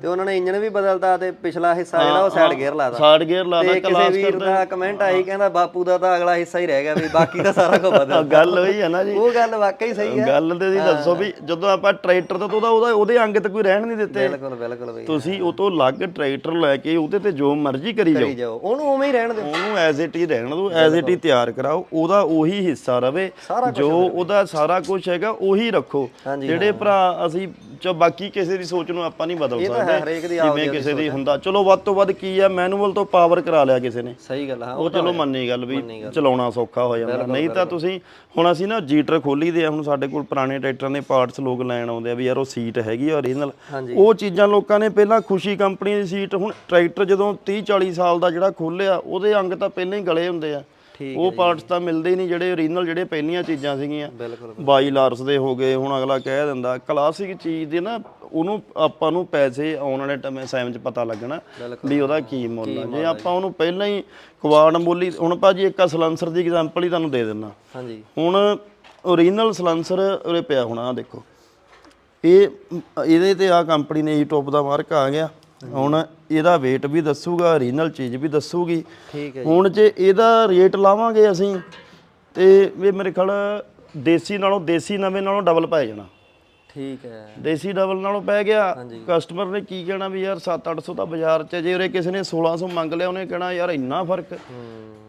ਤੇ ਉਹਨਾਂ ਨੇ ਇੰਜਨ ਵੀ ਬਦਲਤਾ ਤੇ ਪਿਛਲਾ ਹਿੱਸਾ ਜਿਹੜਾ ਉਹ ਸਾਈਡ ਗੇਅਰ ਲਾਤਾ। ਸਾਈਡ ਗੇਅਰ ਲਾਦਾ ਤੇ ਕਿਸੇ ਵੀਰ ਦਾ ਕਮੈਂਟ ਆਈ ਕਹਿੰਦਾ ਬਾਪੂ ਦਾ ਤਾਂ ਅਗਲਾ ਹਿੱਸਾ ਹੀ ਰਹਿ ਗਿਆ ਵੀ ਬਾਕੀ ਤਾਂ ਸਾਰਾ ਕੁਝ ਬਦਲ ਗੱਲ ਹੋਈ ਹੈ ਨਾ ਜੀ। ਉਹ ਗੱਲ ਵਾਕਈ ਸਹੀ ਹੈ। ਗੱਲ ਤੇ ਜੀ ਦੱਸੋ ਵੀ ਜਦੋਂ ਆਪਾਂ ਟਰੈਕਟਰ ਤੇ ਉਹਦਾ ਉਹਦਾ ਉਹਦੇ ਅੰਗ ਤੇ ਕੋਈ ਰਹਿਣ ਨਹੀਂ ਦਿੱਤੇ। ਬਿਲਕੁਲ ਬਿਲਕੁਲ ਬਈ। ਤੁਸੀਂ ਉਹ ਤੋਂ ਅਲੱਗ ਟਰੈਕਟਰ ਲੈ ਕੇ ਉਹਦੇ ਤੇ ਜੋ ਮਰਜ਼ੀ ਕਰੀ ਜਾਓ। ਕਰੀ ਜਾਓ। ਉਹਨੂੰ ਉਵੇਂ ਹੀ ਰਹਿਣ ਦਿਓ। ਉਹਨੂੰ ਐਜ਼ ਇਟ ਹੀ ਰਹਿਣ ਦਿਓ ਐਜ਼ ਇਟ ਹੀ ਤਿਆਰ ਕਰਾਓ। ਉਹਦਾ ਉਹੀ ਹਿੱਸਾ ਰਵੇ। ਜੋ ਉਹਦਾ ਸਾਰਾ ਕੁਝ ਹੈਗਾ ਉਹੀ ਰੱਖੋ। ਜਿਹੜੇ ਭਰਾ ਅਸੀਂ ਚੋ ਬਾਕੀ ਕਿਸੇ ਦੀ ਸੋਚ ਨੂੰ ਆਪਾਂ ਨਹੀਂ ਬਦਲ ਇਹ ਤਾਂ ਹੈ, ਸਕਦੇ ਹਰੇਕ ਦੀ ਆਪਦੀ ਜਿਵੇਂ ਕਿਸੇ ਦੀ ਹੁੰਦਾ। ਚਲੋ ਵੱਧ ਤੋਂ ਵੱਧ ਕੀ ਆ ਮੈਨੂਅਲ ਤੋਂ ਪਾਵਰ ਕਰਾ ਲਿਆ ਕਿਸੇ ਨੇ। ਸਹੀ ਗੱਲ ਹਾਂ ਉਹ ਚਲੋ ਮੰਨੀ ਗੱਲ ਵੀ ਚਲਾਉਣਾ ਸੌਖਾ ਹੋ ਜਾਂਦਾ। ਨਹੀਂ ਤਾਂ ਤੁਸੀਂ ਹੁਣ ਅਸੀਂ ਨਾ ਜੀਟਰ ਖੋਲੀ ਦੇ ਆ ਹੁਣ ਸਾਡੇ ਕੋਲ ਪੁਰਾਣੇ ਟਰੈਕਟਰਾਂ ਦੇ ਪਾਰਟਸ ਲੋਕ ਲੈਣ ਆਉਂਦੇ ਆ ਵੀ ਯਾਰ ਉਹ ਸੀਟ ਹੈਗੀ ਆ ਓਰੀਜਨਲ ਹਾਂਜੀ। ਉਹ ਚੀਜ਼ਾਂ ਲੋਕਾਂ ਨੇ ਪਹਿਲਾਂ ਖੁਸ਼ੀ ਕੰਪਨੀ ਦੀ ਸੀਟ ਹੁਣ ਟਰੈਕਟਰ ਜਦੋਂ 30 40 ਸਾਲ ਦਾ ਜਿਹੜਾ ਖੋਲਿਆ ਉਹਦੇ ਅੰਗ ਤਾਂ ਪਹਿਲਾਂ ਹੀ ਗਲੇ ਹੁੰਦੇ ਆ। ਉਹ ਪਾਰਟਸ ਤਾਂ ਮਿਲਦੇ ਹੀ ਨਹੀਂ ਜਿਹੜੇ ਓਰੀਜਨਲ ਜਿਹੜੇ ਪਹਿਲੀਆਂ ਚੀਜ਼ਾਂ ਸੀਗੀਆਂ। ਬਿਲਕੁਲ ਬਾਈ ਲਾਰਸ ਦੇ ਹੋ ਗਏ ਹੁਣ ਅਗਲਾ ਕਹਿ ਦਿੰਦਾ ਕਲਾਸਿਕ ਚੀਜ਼ ਦੇ ਨਾ ਉਹਨੂੰ ਆਪਾਂ ਨੂੰ ਪੈਸੇ ਆਉਣ ਵਾਲੇ ਟਾਈਮ ਟਾਈਮ 'ਚ ਪਤਾ ਲੱਗਣਾ ਵੀ ਉਹਦਾ ਕੀ ਮੁੱਲ ਆ। ਜੇ ਆਪਾਂ ਉਹਨੂੰ ਪਹਿਲਾਂ ਹੀ ਕੁਆੜ ਮੁੱਲ ਹੀ ਹੁਣ ਭਾਜੀ ਇੱਕ ਸਲੈਂਸਰ ਦੀ ਐਗਜ਼ਾਮਪਲ ਹੀ ਤੁਹਾਨੂੰ ਦੇ ਦਿੰਦਾ। ਹਾਂਜੀ। ਹੁਣ ਓਰੀਜਨਲ ਸਲੈਂਸਰ ਉਰੇ ਪਿਆ ਹੋਣਾ ਆ ਦੇਖੋ। ਇਹ ਇਹਦੇ ਤੇ ਆ ਕੰਪਨੀ ਨੇ ਈ ਟੌਪ ਦਾ ਮਾਰਕ ਆ ਗਿਆ। ਹੁਣ ਇਹਦਾ weight ਵੀ ਦੱਸੂਗਾ ਓਰੀਜਨਲ ਚੀਜ਼ ਵੀ ਦੱਸੂਗੀ। ਠੀਕ ਹੈ ਹੁਣ ਜੇ ਇਹਦਾ ਰੇਟ ਲਾਵਾਂਗੇ ਅਸੀਂ ਤੇ ਇਹ ਮੇਰੇ ਖਿਆਲ ਦੇਸੀ ਨਾਲੋਂ ਦੇਸੀ ਨਵੇਂ ਨਾਲੋਂ ਡਬਲ ਪੈ ਜਾਣਾ। ਠੀਕ ਹੈ। ਦੇਸੀ ਡਬਲ ਨਾਲੋਂ ਪੈ ਗਿਆ। ਕਸਟਮਰ ਨੇ ਕੀ ਕਹਿਣਾ ਵੀ ਯਾਰ 7-800 ਤਾਂ ਬਾਜ਼ਾਰ 'ਚ ਜੇ ਉਰੇ ਕਿਸੇ ਨੇ 1600 ਮੰਗ ਲਿਆ ਉਹਨੇ ਕਹਿਣਾ ਯਾਰ ਇੰਨਾ ਫ਼ਰਕ।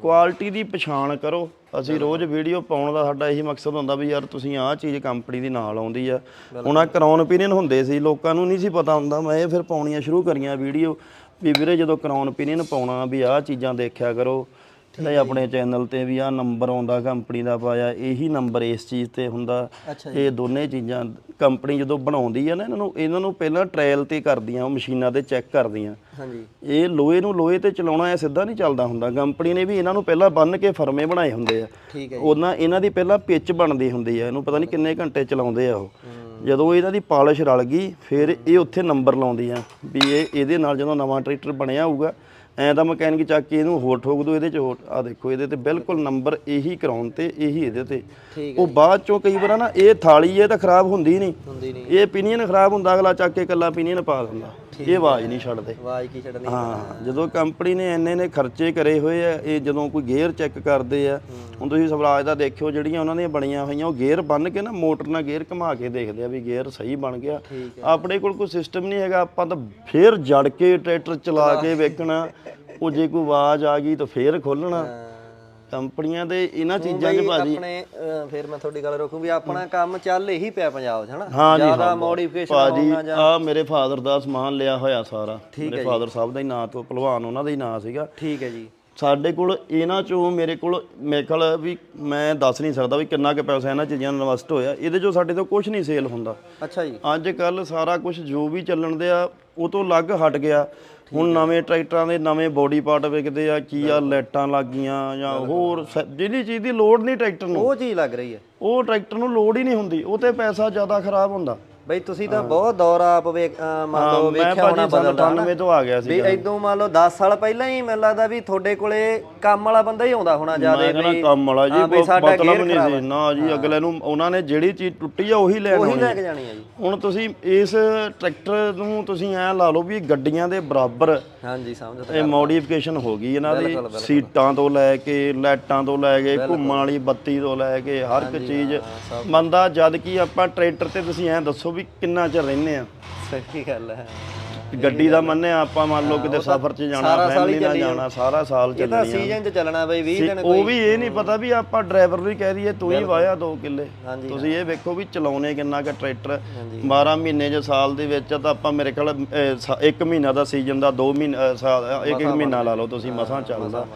ਕੁਆਲਿਟੀ ਦੀ ਪਛਾਣ ਕਰੋ। ਅਸੀਂ ਰੋਜ਼ ਵੀਡੀਓ ਪਾਉਣ ਦਾ ਸਾਡਾ ਇਹੀ ਮਕਸਦ ਹੁੰਦਾ ਵੀ ਯਾਰ ਤੁਸੀਂ ਆਹ ਚੀਜ਼ ਕੰਪਨੀ ਦੀ ਨਾਲ ਆਉਂਦੀ ਆ। ਹੁਣ ਆ ਕਰਾਉਨ ਓਪੀਨੀਅਨ ਹੁੰਦੇ ਸੀ ਲੋਕਾਂ ਨੂੰ ਨਹੀਂ ਸੀ ਪਤਾ ਹੁੰਦਾ। ਮੈਂ ਇਹ ਫਿਰ ਪਾਉਣੀਆਂ ਸ਼ੁਰੂ ਕਰੀਆਂ ਵੀਡੀਓ। ਵੀ ਵੀਰੇ ਜਦੋਂ ਕਰਾਉਨ ਓਪੀਨੀਅਨ ਪਾਉਣਾ ਵੀ ਆਹ ਚੀਜ਼ਾਂ ਦੇਖਿਆ ਕਰੋ। ਤੇ ਆਪਣੇ ਚੈਨਲ ਤੇ ਵੀ ਆਹ ਨੰਬਰ ਆਉਂਦਾ ਕੰਪਨੀ ਦਾ ਪਾਇਆ ਇਹੀ ਨੰਬਰ ਇਸ ਚੀਜ਼ ਤੇ ਹੁੰਦਾ। ਅੱਛਾ ਇਹ ਦੋਨੇ ਚੀਜ਼ਾਂ ਕੰਪਨੀ ਜਦੋਂ ਬਣਾਉਂਦੀ ਆ ਨਾ ਇਹਨਾਂ ਨੂੰ ਇਹਨਾਂ ਨੂੰ ਪਹਿਲਾਂ ਟ੍ਰਾਇਲ ਤੇ ਕਰਦੀਆਂ ਉਹ ਮਸ਼ੀਨਾਂ ਤੇ ਚੈੱਕ ਕਰਦੀਆਂ। ਹਾਂਜੀ। ਇਹ ਲੋਹੇ ਨੂੰ ਲੋਹੇ ਤੇ ਚਲਾਉਣਾ ਐ ਸਿੱਧਾ ਨਹੀਂ ਚੱਲਦਾ ਹੁੰਦਾ। ਕੰਪਨੀ ਨੇ ਵੀ ਇਹਨਾਂ ਨੂੰ ਪਹਿਲਾਂ ਬੰਨ ਕੇ ਫਰਮੇ ਬਣਾਏ ਹੁੰਦੇ ਆ। ਠੀਕ ਹੈ ਉਹਨਾਂ ਇਹਨਾਂ ਦੀ ਪਹਿਲਾਂ ਪਿੱਚ ਬਣਦੀ ਹੁੰਦੀ ਆ ਇਹਨੂੰ ਪਤਾ ਨਹੀਂ ਕਿੰਨੇ ਘੰਟੇ ਚਲਾਉਂਦੇ ਆ ਉਹ। ਜਦੋਂ ਇਹਨਾਂ ਦੀ ਪਾਲਿਸ਼ ਰਲ ਗਈ ਫਿਰ ਇਹ ਉੱਥੇ ਨੰਬਰ ਲਾਉਂਦੀਆਂ ਵੀ ਇਹ ਇਹਦੇ ਨਾਲ ਜਦੋਂ ਨਵਾਂ ਟਰੈਕਟਰ ਬਣਿਆ ਹੋਊਗਾ ਐਂ ਤਾਂ ਮਕੈਨਿਕ ਚੱਕ ਕੇ ਇਹਨੂੰ ਹੋਰ ਠੋਕ ਦੋ ਇਹਦੇ ਚ ਹੋਰ ਆ ਦੇਖੋ ਇਹਦੇ ਤੇ ਬਿਲਕੁਲ ਨੰਬਰ ਇਹੀ ਕਰਾਉਣ ਤੇ ਇਹੀ ਇਹਦੇ ਤੇ। ਉਹ ਬਾਅਦ ਚੋਂ ਕਈ ਵਾਰ ਨਾ ਇਹ ਥਾਲੀ ਇਹ ਤਾਂ ਖਰਾਬ ਹੁੰਦੀ ਨਹੀਂ। ਹੁੰਦੀ ਨਹੀਂ। ਇਹ ਪਿਨੀਅਨ ਖਰਾਬ ਹੁੰਦਾ ਅਗਲਾ ਚੱਕ ਕੇ ਕੱਲਾ ਪਿਨੀਅਨ ਪਾ ਦਿੰਦਾ। ਇਹ ਆਵਾਜ਼ ਨਹੀਂ ਛੱਡਦੇ। ਆਵਾਜ਼ ਕੀ ਛੱਡਣੀ? ਹਾਂ ਜਦੋਂ ਕੰਪਨੀ ਨੇ ਇੰਨੇ ਨੇ ਖਰਚੇ ਕਰੇ ਹੋਏ ਆ ਇਹ ਜਦੋਂ ਕੋਈ ਗੇਅਰ ਚੈੱਕ ਕਰਦੇ ਆ ਹੁਣ ਤੁਸੀਂ ਸਵਰਾਜ ਦਾ ਦੇਖਿਓ ਜਿਹੜੀਆਂ ਉਹਨਾਂ ਦੀਆਂ ਬਣੀਆਂ ਹੋਈਆਂ ਉਹ ਗੇਅਰ ਬੰਨ ਕੇ ਨਾ ਮੋਟਰ ਨਾਲ ਗੇਅਰ ਘੁਮਾ ਕੇ ਦੇਖਦੇ ਆ ਵੀ ਗੇਅਰ ਸਹੀ ਬਣ ਗਿਆ। ਆਪਣੇ ਕੋਲ ਕੋਈ ਸਿਸਟਮ ਨਹੀਂ ਹੈਗਾ ਆਪਾਂ ਤਾਂ ਫੇਰ ਜੜ ਕੇ ਟਰੈਕਟਰ ਚਲਾ ਕੇ ਵੇਖਣਾ ਉਹ ਜੇ ਕੋਈ ਆਵਾਜ਼ ਆ ਗਈ ਤਾਂ ਫੇਰ ਖੋਲਣਾ ਕੰਪਨੀਆਂ ਦੇ ਇਹਨਾਂ ਚੀਜ਼ਾਂ 'ਚ ਭਾਜੀ। ਆਪਣੇ ਅਹ, ਫਿਰ ਮੈਂ ਤੁਹਾਡੀ ਗੱਲ ਰੋਕੂ ਵੀ ਆਪਣਾ ਕੰਮ ਚੱਲ ਇਹੀ ਪਿਆ ਪੰਜਾਬ 'ਚ ਹਨਾ? ਹਾਂ ਜੀ ਜ਼ਿਆਦਾ ਮੋਡੀਫਿਕੇਸ਼ਨ ਭਾਜੀ ਹੋਣਾ ਜਾਂ ਆ ਮੇਰੇ ਫਾਦਰ ਦਾ ਸਮਾਨ ਲਿਆ ਹੋਇਆ ਸਾਰਾ। ਮੇਰੇ ਫਾਦਰ ਸਾਹਿਬ ਦਾ ਹੀ ਨਾਂ ਤੋਂ ਭਲਵਾਨ ਉਹਨਾਂ ਦਾ ਹੀ ਨਾਂ ਸੀਗਾ। ਠੀਕ ਹੈ ਜੀ। ਸਾਡੇ ਕੋਲ ਇਹਨਾਂ ਚੋਂ ਮੇਰੇ ਕੋਲ ਮੇਰੇ ਖਿਆਲ ਵੀ ਮੈਂ ਦੱਸ ਨਹੀਂ ਸਕਦਾ ਵੀ ਕਿੰਨਾ ਕੁ ਪੈਸਾ ਇਹਨਾਂ ਚੀਜ਼ਾਂ ਨਾਲ ਇਨਵੈਸਟ ਹੋਇਆ। ਇਹਦੇ ਚੋਂ ਸਾਡੇ ਤੋਂ ਕੁਝ ਨਹੀਂ ਸੇਲ ਹੁੰਦਾ। ਅੱਛਾ ਜੀ। ਅੱਜ ਕੱਲ ਸਾਰਾ ਕੁਝ ਜੋ ਵੀ ਚੱਲਣ ਦੇ ਆ ਉਹ ਤੋਂ ਅਲੱਗ ਹਟ ਗਿਆ। ਹੁਣ ਨਵੇਂ ਟਰੈਕਟਰਾਂ ਦੇ ਨਵੇਂ ਬੋਡੀ ਪਾਰਟ ਵਿਕਦੇ ਆ ਕੀ ਆ ਲਾਈਟਾਂ ਲੱਗ ਗਈਆਂ ਜਾਂ ਹੋਰ ਸ- ਜਿਹੜੀ ਚੀਜ਼ ਦੀ ਲੋੜ ਨਹੀਂ ਟਰੈਕਟਰ ਨੂੰ। ਉਹ ਚੀਜ਼ ਲੱਗ ਰਹੀ ਹੈ। ਉਹ ਟਰੈਕਟਰ ਨੂੰ ਲੋੜ ਹੀ ਨਹੀਂ ਹੁੰਦੀ ਉਹ ਤੇ ਪੈਸਾ ਜ਼ਿਆਦਾ ਖਰਾਬ ਹੁੰਦਾ। ਬਈ ਤੁਸੀਂ ਤਾਂ ਬਹੁਤ ਦੌਰ ਆਪ ਵੇਖ ਅਹ, ਮੰਨ ਹਾਂ, ਲਓ ਮੈਂ ਵੇਖਿਆ ਹੋਣਾ ਭਾਜੀ ਬਦਲਦਾ। ਹਨਾ। 98 ਤੋਂ ਆ ਗਿਆ ਸੀ ਵੀ ਇਦੋਂ ਮੰਨ ਲਓ 10 ਸਾਲ ਪਹਿਲਾਂ ਹੀ ਮੈਨੂੰ ਲੱਗਦਾ ਵੀ ਤੁਹਾਡੇ ਕੋਲੇ ਕੰਮ ਵਾਲਾ ਬੰਦਾ ਹੀ ਆਉਂਦਾ ਹੋਣਾ ਜ਼ਿਆਦਾ ਮੈਂ ਕਹਿੰਦਾ ਕੰਮ ਵਾਲਾ ਜੀ ਹਾਂ, ਵੀ ਕੋਈ ਸਾਡਾ ਮਤਲਬ ਨਹੀਂ ਖਰਾਬ ਸੀ। ਨਾ ਜੀ ਅਗਲੇ ਨੂੰ ਉਹਨਾਂ ਨੇ ਜਿਹੜੀ ਚੀਜ਼ ਟੁੱਟੀ ਆ ਉਹੀ ਲੈਣ ਉਹੀ ਆਉਣੀ ਲੈ ਆ। ਕੇ ਜਾਣੀ ਹੈ ਜੀ। ਹੁਣ ਤੁਸੀਂ ਇਸ ਟਰੈਕਟਰ ਨੂੰ ਤੁਸੀਂ ਐ ਲਾ ਲਓ ਵੀ ਗੱਡੀਆਂ ਦੇ ਬਰਾਬਰ ਹਾਂਜੀ ਸਮਝਦਾ ਇਹ ਮੋਡੀਫਿਕੇਸ਼ਨ ਹੋ ਗਈ ਇਹਨਾਂ ਦੀ। ਸੀਟਾਂ ਤੋਂ ਲੈ ਕੇ ਲਾਈਟਾਂ ਤੋਂ ਲੈ ਕੇ ਘੁੰਮਣ ਵਾਲੀ ਬੱਤੀ ਤੋਂ ਲੈ ਕੇ ਹਰ ਇੱਕ ਚੀਜ਼। ਬੰਦਾ ਜਦ ਕਿ ਆਪਾਂ ਟਰੈਕਟਰ ਤੇ ਤੁਸੀਂ ਐ ਦੱਸੋ ਵੀ ਕਿੰਨਾ ਚਿਰ ਰਹਿੰਦੇ ਆ। ਸਹੀ ਗੱਲ ਹੈ। ਗੱਡੀ ਦਾ ਮੰਨਿਆ ਆਪਾਂ ਮੰਨ ਲਓ ਕਿਤੇ ਸਫ਼ਰ 'ਚ ਜਾਣਾ ਫੈਮਿਲੀ ਨਾਲ ਜਾਣਾ ਸਾਰਾ ਸਾਲ ਇਹ ਤਾਂ ਚੱਲਣੀ ਸੀਜ਼ਨ 'ਚ ਚੱਲਣਾ ਬਈ 20 ਦਿਨ ਉਹ ਵੀ ਇਹ ਨਹੀਂ ਪਤਾ ਵੀ ਆਪਾਂ ਡਰਾਈਵਰ ਨੂੰ ਕਹਿ ਦਈਏ ਤੂੰ ਹੀ ਵਾਇਆ 2 ਕਿੱਲੇ। ਤੁਸੀਂ ਇਹ ਵੇਖੋ ਵੀ ਚਲਾਉਣੇ ਕਿੰਨਾ ਕੁ ਟਰੈਕਟਰ 12 ਮਹੀਨੇ ਜੇ ਸਾਲ ਦੇ ਵਿੱਚ ਤਾਂ ਆਪਾਂ ਮੇਰੇ ਖਿਆਲ 1 ਮਹੀਨਾ ਦਾ ਸੀਜ਼ਨ ਦਾ 2 ਮਹੀਨਾ ਇੱਕ ਇੱਕ ਮਹੀਨਾ ਲਾ ਲਓ ਤੁਸੀਂ ਮਸਾਂ ਚੱਲਦਾ।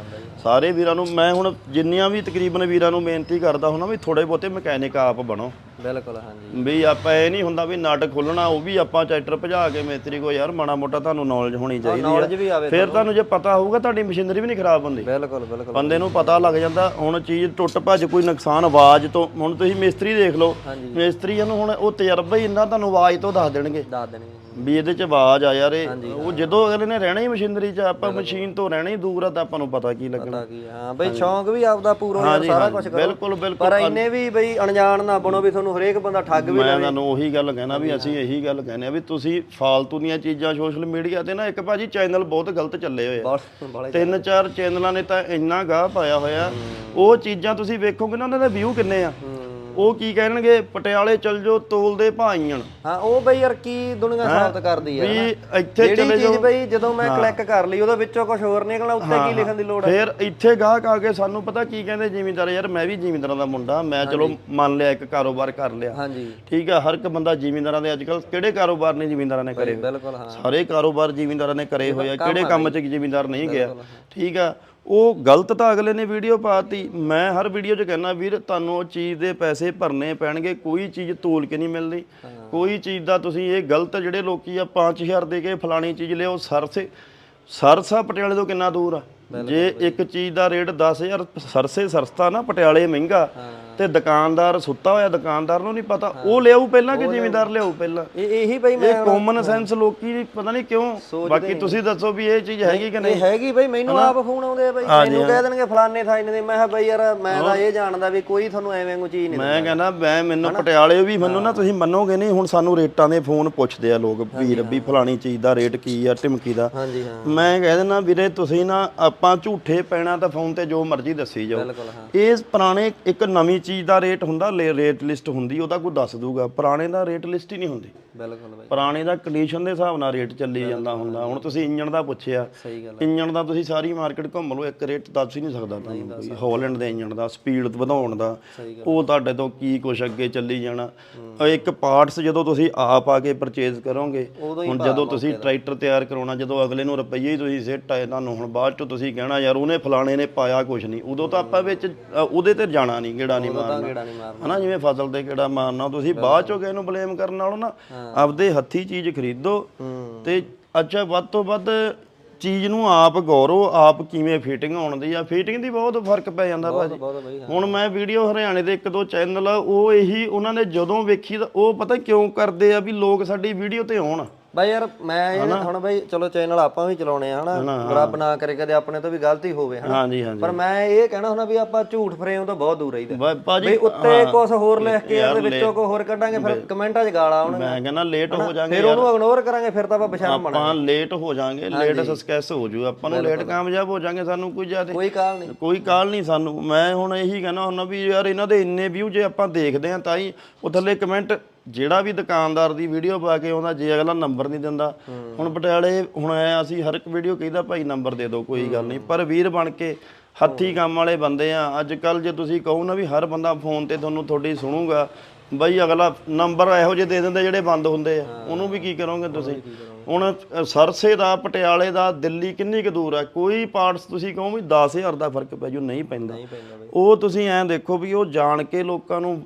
ਸਾਰੇ ਵੀਰਾਂ ਨੂੰ ਮੈਂ ਹੁਣ ਜਿੰਨੀਆਂ ਵੀ ਤਕਰੀਬਨ ਵੀਰਾਂ ਨੂੰ ਬੇਨਤੀ ਕਰਦਾ ਹੁਣਾ ਵੀ ਥੋੜੇ ਬਹੁਤੇ ਮਕੈਨਿਕ ਆਪ ਬਣੋ। ਬਿਲਕੁਲ ਹਾਂਜੀ। ਵੀ ਆਪਾਂ ਇਹ ਨਹੀਂ ਹੁੰਦਾ ਵੀ ਨਟ ਖੋਲਣਾ ਉਹ ਵੀ ਆਪਾਂ ਟਰੈਕਟਰ ਭਜਾ ਕੇ ਮੇਤਰੀ ਕੋ ਯਾਰ ਮਾੜਾ ਮੋਟਾ ਤੁਹਾਨੂੰ ਨੌਲੇਜ ਹੋਣੀ ਚਾਹੀਦੀ knowledge ਵੀ ਹੈ ਆਵੇ ਫਿਰ ਤੁਹਾਨੂੰ। ਜੇ ਪਤਾ ਹੋਊਗਾ ਤੁਹਾਡੀ ਮਸ਼ੀਨਰੀ ਵੀ ਨਹੀਂ ਖਰਾਬ ਹੁੰਦੀ। ਬਿਲਕੁਲ ਬਿਲਕੁਲ। ਬੰਦੇ ਨੂੰ ਪਤਾ ਲੱਗ ਜਾਂਦਾ ਹੁਣ ਚੀਜ਼ ਟੁੱਟ ਭੱਜ ਕੋਈ ਨੁਕਸਾਨ ਆਵਾਜ਼ ਤੋਂ ਹੁਣ ਤੁਸੀਂ ਮਿਸਤਰੀ ਦੇਖ ਲਓ। ਮਿਸਤਰੀ ਨੂੰ ਹੁਣ ਉਹ ਤਜਰਬਾ ਹੀ ਇੰਨਾ ਤੁਹਾਨੂੰ ਆਵਾਜ਼ ਤੋਂ ਦੱਸ ਦੇਣਗੇ। ਦੱਸ ਦੇਣੀ ਵੀ ਇਹਦੇ ਚ ਆਵਾਜ਼ ਆ ਯਾਰ ਇਹ ਉਹ ਜਦੋਂ ਅਗਲੇ ਨੇ ਰਹਿਣਾ ਹੀ ਮਸ਼ੀਨਰੀ ਚ ਆਪਾਂ ਮਸ਼ੀਨ ਤੋਂ ਰਹਿਣਾ ਹੀ ਦੂਰ ਆ ਤਾਂ ਆਪਾਂ ਨੂੰ ਪਤਾ ਕੀ ਲੱਗਣਾ। ਪਤਾ ਕੀ ਹੈ। ਬਈ ਸ਼ੌਂਕ ਵੀ ਆਪਦਾ ਪੂਰਾ ਹਾਂਜੀ, ਸਾਰਾ ਕੁਝ ਕਰੋ। ਬਿਲਕੁਲ, ਬਿਲਕੁਲ। ਪਰ ਇੰਨੇ ਵੀ ਬਈ ਅਣਜਾਣ ਨਾ ਬਣੋ ਵੀ ਤੁਹਾਨੂੰ ਹਰੇਕ ਬੰਦਾ ਠੱਗ ਵੀ ਮੈਂ ਤੁਹਾਨੂੰ ਉਹੀ ਗੱਲ ਕਹਿਣਾ ਵੀ ਅਸੀਂ ਇਹੀ ਗੱਲ ਕਹਿੰਦੇ ਆ ਵੀ ਤੁਸੀਂ ਫਾਲਤੂ ਦੀਆਂ ਚੀਜ਼ਾਂ ਸੋਸ਼ਲ ਮੀਡੀਆ ਤੇ ਨਾ ਇੱਕ ਭਾਜੀ ਚੈਨਲ ਬਹੁਤ ਗਲਤ ਚੱਲੇ ਹੋਏ ਆ। ਤਿੰਨ ਚਾਰ ਚੈਨਲਾਂ ਨੇ ਤਾਂ ਇੰਨਾ ਗਾਹ ਪਾਇਆ ਹੋਇਆ। ਉਹ ਚੀਜ਼ਾਂ ਤੁਸੀਂ ਵੇਖੋਗੇ ਨਾ ਉਹਨਾਂ ਦੇ ਵਿਊ ਕਿੰਨੇ ਆ? ਉਹ ਕੀ ਕਹਿਣਗੇ ਪਟਿਆਲੇ ਚੱਲ ਜਾਓ ਤੋਲ ਦੇ ਭਾਈਆਂ ਹਾਂ ਉਹ ਬਈ ਯਾਰ ਕੀ ਦੁਨੀਆ ਸਾਬਤ ਕਰਦੀ ਹੈ ਵੀ ਇੱਥੇ ਜਿਹੜੀ ਚਲੇ ਚੀਜ਼ ਜਾਓ। ਬਈ ਜਦੋਂ ਮੈਂ ਕਲਿੱਕ ਕਰ ਲਈ ਉਹਦੇ ਵਿੱਚੋਂ ਕੁਝ ਹੋਰ ਨਿਕਲਣਾ ਉੱਤੇ ਕੀ ਲਿਖਣ ਦੀ ਲੋੜ ਹੈ ਫਿਰ ਇੱਥੇ ਗਾਹਕ ਆ ਕੇ ਸਾਨੂੰ ਪਤਾ ਕੀ ਕਹਿੰਦੇ ਜ਼ਿਮੀਂਦਾਰ ਯਾਰ ਮੈਂ ਵੀ ਜ਼ਿਮੀਂਦਾਰਾਂ ਦਾ ਮੁੰਡਾ ਮੈਂ ਚਲੋ ਮੰਨ ਲਿਆ ਇੱਕ ਕਾਰੋਬਾਰ ਕਰ ਲਿਆ। ਹਾਂਜੀ। ਠੀਕ ਆ ਹਰ ਇੱਕ ਬੰਦਾ ਜ਼ਿਮੀਂਦਾਰਾਂ ਦੇ ਅੱਜਕੱਲ ਕਿਹੜੇ ਕਾਰੋਬਾਰ ਨੇ ਜ਼ਿਮੀਂਦਾਰਾਂ ਨੇ ਕਰੇ? ਬਿਲਕੁਲ ਹਾਂ। ਸਾਰੇ ਕਾਰੋਬਾਰ ਜ਼ਿਮੀਂਦਾਰਾਂ ਨੇ ਕਰੇ ਹੋਏ ਆ ਕਿਹੜੇ ਕੰਮ 'ਚ ਜ਼ਿਮੀਂਦਾਰ ਨਹੀਂ ਗਿਆ। ਠੀਕ ਆ ਉਹ ਗਲਤ ਤਾਂ ਅਗਲੇ ਨੇ ਵੀਡੀਓ ਪਾਤੀ। ਮੈਂ ਹਰ ਵੀਡੀਓ 'ਚ ਕਹਿੰਦਾ ਵੀਰ ਤੁਹਾਨੂੰ ਉਹ ਚੀਜ਼ ਦੇ ਪੈਸੇ ਭਰਨੇ ਪੈਣਗੇ ਕੋਈ ਚੀਜ਼ ਤੋਲ ਕੇ ਨਹੀਂ ਮਿਲਦੀ। ਕੋਈ ਚੀਜ਼ ਦਾ ਤੁਸੀਂ ਇਹ ਗਲਤ ਜਿਹੜੇ ਲੋਕੀ ਆ 5000 ਦੇ ਕੇ ਫਲਾਣੀ ਚੀਜ਼ ਲਿਓ ਸਰਸੇ ਸਰਸਾ ਪਟਿਆਲੇ ਤੋਂ ਕਿੰਨਾ ਦੂਰ ਆ? ਜੇ ਇੱਕ ਚੀਜ਼ ਦਾ ਰੇਟ 10000 ਸਰਸੇ ਸਸਤਾ ਨਾ ਪਟਿਆਲੇ ਮਹਿੰਗਾ ਤੇ ਦੁਕਾਨਦਾਰ ਸੁੱਤਾ ਹੋਇਆ ਦੁਕਾਨਦਾਰ ਨੂੰ ਨਹੀਂ ਪਤਾ। ਉਹ ਲਿਆਊ ਪਹਿਲਾਂ ਕਿ ਜ਼ਿਮੀਂਦਾਰ ਲਿਆਊ। ਪਹਿਲਾਂ? ਇਹ ਇਹੀ ਬਈ ਮੈਂ ਇਹ ਕਾਮਨ ਸੈਂਸ ਲੋਕੀ ਪਤਾ ਨਹੀਂ ਕਿਉਂ? ਬਾਕੀ ਤੁਸੀਂ ਦੱਸੋ ਵੀ ਇਹ ਚੀਜ਼ ਹੈਗੀ ਕਿ ਇਹ ਨਹੀਂ? ਹੈਗੀ ਬਈ ਮੈਨੂੰ ਆਪ ਫੋਨ ਆਉਂਦੇ ਆ ਬਈ। ਮੈਨੂੰ ਕਹਿ ਦੇਣਗੇ ਫਲਾਣੇ ਥਾਈ ਦੇ। ਮੈਂ ਕਿਹਾ ਬਈ ਯਾਰ ਮੈਂ ਤਾਂ ਇਹ ਜਾਣਦਾ ਵੀ ਕੋਈ ਤੁਹਾਨੂੰ ਐਵੇਂ ਨੂੰ ਚੀਜ਼ ਨਹੀਂ ਮੈਂ ਕਹਿੰਦਾ ਮੈਂ ਮੈਨੂੰ ਪਟਿਆਲੇ ਵੀ ਮੈਨੂੰ ਨਾ ਤੁਸੀਂ ਮੰਨੋਗੇ ਨਹੀਂ ਹੁਣ ਸਾਨੂੰ ਰੇਟਾਂ ਦੇ ਫੋਨ ਪੁੱਛਦੇ ਆ ਲੋਕ ਵੀ ਫਲਾਣੀ ਚੀਜ਼ ਦਾ ਰੇਟ ਕੀ ਆ ਟਿਮਕੀ ਦਾ। ਹਾਂਜੀ ਹਾਂ। ਮੈਂ ਕਹਿ ਦਿੰਦਾ ਵੀਰੇ ਤੁਸੀਂ ਨਾ ਆਪਾਂ ਝੂਠੇ ਪੈਣਾ ਤਾਂ ਫੋਨ ਤੇ ਜੋ ਮਰਜ਼ੀ ਦੱਸੀ ਜਾਓ। ਇਹ ਪੁਰਾਣੇ ਇੱਕ ਨਵੀਂ ਚੀਜ਼ ਦਾ ਰੇਟ ਹੁੰਦਾ ਰੇਟ ਲਿਸਟ ਹੁੰਦੀ ਉਹਦਾ ਕੋਈ ਦੱਸ ਦੂਗਾ ਪੁਰਾਣੇ ਦਾ ਰੇਟ ਲਿਸਟ ਹੀ ਨਹੀਂ ਹੁੰਦੀ। ਬਿਲਕੁਲ ਬਈ। ਪੁਰਾਣੇ ਦਾ ਕੰਡੀਸ਼ਨ ਦੇ ਹਿਸਾਬ ਨਾਲ ਰੇਟ ਚੱਲੀ ਜਾਂਦਾ ਹੁੰਦਾ। ਹੁਣ ਤੁਸੀਂ ਇੰਜਣ ਦਾ ਪੁੱਛਿਆ ਸਹੀ ਗੱਲ ਇੰਜਣ ਦਾ ਤੁਸੀਂ ਸਾਰੀ ਮਾਰਕੀਟ ਘੁੰਮ ਲਓ ਇੱਕ ਰੇਟ ਦੱਸ ਹੀ ਨਹੀਂ ਸਕਦਾ ਤੁਹਾਨੂੰ ਹਾਲੈਂਡ ਦੇ ਇੰਜਣ ਦਾ ਸਪੀਡ ਵਧਾਉਣ ਦਾ ਉਹ ਤੁਹਾਡੇ ਤੋਂ ਕੀ ਕੁਛ ਅੱਗੇ ਚੱਲੀ ਜਾਣਾ। ਇੱਕ ਪਾਰਟਸ ਜਦੋਂ ਤੁਸੀਂ ਆਪ ਆ ਕੇ ਪਰਚੇਜ਼ ਕਰੋਗੇ ਹੁਣ ਜਦੋਂ ਤੁਸੀਂ ਟਰੈਕਟਰ ਤਿਆਰ ਕਰਾਉਣਾ ਜਦੋਂ ਅਗਲੇ ਨੂੰ ਰੁਪਈਏ ਹੀ ਤੁਸੀਂ ਸਿੱਟ ਆਏ ਤੁਹਾਨੂੰ ਹੁਣ ਬਾਅਦ ਚ ਤੁਸੀਂ ਕਹਿਣਾ ਯਾਰ ਉਹਨੇ ਫਲਾਣੇ ਨੇ ਪਾਇਆ ਕੁਛ ਨਹੀਂ। ਉਦੋਂ ਤਾਂ ਆਪਾਂ ਵਿੱਚ ਉਹਦੇ ਤੇ ਜਾਣਾ ਨਹੀਂ ਗੇੜਾ ਨਹੀਂ ਮਾਰਨਾ। ਕਿਹੜਾ ਨਹੀਂ ਮਾਰਨਾ। ਹਨਾ ਜਿਵੇਂ ਫਸਲ ਤੇ ਕਿਹੜਾ ਮਾਰਨਾ ਤੁਸੀਂ ਬਾਅਦ ਚੋਂ ਕਿਸੇ ਨੂੰ ਬਲੇਮ ਕਰਨ ਨਾਲੋਂ ਨਾ ਆਪਦੇ ਹੱਥੀ ਚੀਜ਼ ਖਰੀਦੋ ਤੇ ਅੱਛਾ ਵੱਧ ਤੋਂ ਵੱਧ ਚੀਜ਼ ਨੂੰ ਆਪ ਗੌਰੋ ਆਪ ਕਿਵੇਂ ਫਿਟਿੰਗ ਆਉਣ ਦੀ ਆ। ਫਿਟਿੰਗ ਦੀ ਬਹੁਤ ਫ਼ਰਕ ਪੈ ਜਾਂਦਾ ਭਾਜੀ। ਬਹੁਤ ਬਈ ਹੁਣ ਮੈਂ ਵੀਡੀਓ ਹਰਿਆਣੇ ਦੇ ਇੱਕ ਦੋ ਚੈਨਲ ਆ ਉਹ ਇਹੀ ਉਹਨਾਂ ਨੇ ਜਦੋਂ ਵੇਖੀ ਤਾਂ ਉਹ ਪਤਾ ਕਿਉਂ ਕਰਦੇ ਆ ਵੀ ਲੋਕ ਸਾਡੀ ਵੀਡੀਓ ਤੇ ਆਉਣ? ਬਾਈ ਯਾਰ ਮੈਂ ਇਹ ਹੁਣ ਬਾਈ ਚਲੋ ਚੈਨਲ ਆਪਾਂ ਵੀ ਚਲਾਉਣੇ ਆ ਹਨਾ? ਰੱਬ ਨਾ ਕਰੇ ਕਦੇ ਆਪਣੇ ਤੋਂ ਵੀ ਗਲਤੀ ਹੋਵੇ ਹਨਾ? ਹਾਂਜੀ ਹਾਂਜੀ। ਪਰ ਮੈਂ ਇਹ ਕਹਿਣਾ ਹੁੰਦਾ ਵੀ ਆਪਾਂ ਝੂਠ ਫਰੇਮ ਤੋਂ ਬਹੁਤ ਦੂਰ ਰਹੀਦਾ। ਬਈ ਉੱਤੇ ਕੁਝ ਹੋਰ ਲਿਖ ਕੇ ਉਹਦੇ ਵਿੱਚੋਂ ਕੋਈ ਹੋਰ ਕੱਢਾਂਗੇ ਫਿਰ ਕਮੈਂਟਾਂ 'ਚ ਗਾਲਾਂ ਆਉਣਗੀਆਂ। ਮੈਂ ਕਹਿੰਦਾ ਲੇਟ ਹੋ ਜਾਾਂਗੇ ਫਿਰ ਉਹਨੂੰ ਇਗਨੋਰ ਕਰਾਂਗੇ ਫਿਰ ਤਾਂ ਆਪਾਂ ਪਛਾਣ ਬਣਾ ਆਪਾਂ ਲੇਟ ਹੋ ਜਾਾਂਗੇ ਲੇਟ ਸਕਸੈਸ ਹੋ ਜੂ। ਆਪਾਂ ਨੂੰ ਲੇਟ ਕਾਮਯਾਬ ਹੋ ਜਾਾਂਗੇ ਸਾਨੂੰ ਕੋਈ ਜ਼ਿਆਦਾ। ਕੋਈ ਕਾਲ ਨਹੀਂ। ਕੋਈ ਕਾਲ ਨਹੀਂ ਸਾਨੂੰ। ਮੈਂ ਹੁਣ ਇਹੀ ਕਹਿਣਾ ਹੁੰਦਾ ਵੀ ਯਾਰ ਇਹਨਾਂ ਦੇ ਇੰਨੇ ਵਿਊ ਜੇ ਆਪਾਂ ਦੇਖਦੇ ਆ ਤਾਂ ਹੀ ਉਹ ਥੱਲੇ ਕਮੈਂਟ ਜਿਹੜਾ ਵੀ ਦੁਕਾਨਦਾਰ ਦੀ ਵੀਡੀਓ ਪਾ ਕੇ ਆਉਂਦਾ, ਜੇ ਅਗਲਾ ਨੰਬਰ ਨਹੀਂ ਦਿੰਦਾ। ਹੁਣ ਪਟਿਆਲੇ, ਹੁਣ ਆਇਆ ਅਸੀਂ ਹਰ ਇੱਕ ਵੀਡੀਓ ਕਹਿੰਦਾ, ਭਾਈ ਨੰਬਰ ਦੇ ਦਿਓ, ਕੋਈ ਗੱਲ ਨਹੀਂ। ਪਰ ਵੀਰ ਬਣ ਕੇ ਹੱਥੀ ਕੰਮ ਵਾਲੇ ਬੰਦੇ ਆ। ਅੱਜ ਕੱਲ ਜੇ ਤੁਸੀਂ ਕਹੋ ਨਾ ਵੀ ਹਰ ਬੰਦਾ ਫੋਨ ਤੇ ਤੁਹਾਨੂੰ ਤੁਹਾਡੀ ਸੁਣੂਗਾ, ਬਈ ਅਗਲਾ ਨੰਬਰ ਇਹੋ ਜਿਹੇ ਦੇ ਦਿੰਦੇ ਜਿਹੜੇ ਬੰਦ ਹੁੰਦੇ ਆ। ਉਹਨੂੰ ਵੀ ਕੀ ਕਰੋਗੇ ਤੁਸੀਂ? ਹੁਣ ਸਰਸੇ ਦਾ ਪਟਿਆਲੇ ਦਾ ਦਿੱਲੀ ਕਿੰਨੀ ਕੁ ਦੂਰ ਆ? ਕੋਈ ਪਾਰਟਸ ਤੁਸੀਂ ਕਹੋ ਵੀ 10000 ਦਾ ਫ਼ਰਕ ਪੈ ਜੂ ਨਹੀਂ ਪੈਂਦਾ। ਉਹ ਤੁਸੀਂ ਐਂ ਦੇਖੋ ਵੀ ਉਹ ਜਾਣ ਕੇ ਲੋਕਾਂ ਨੂੰ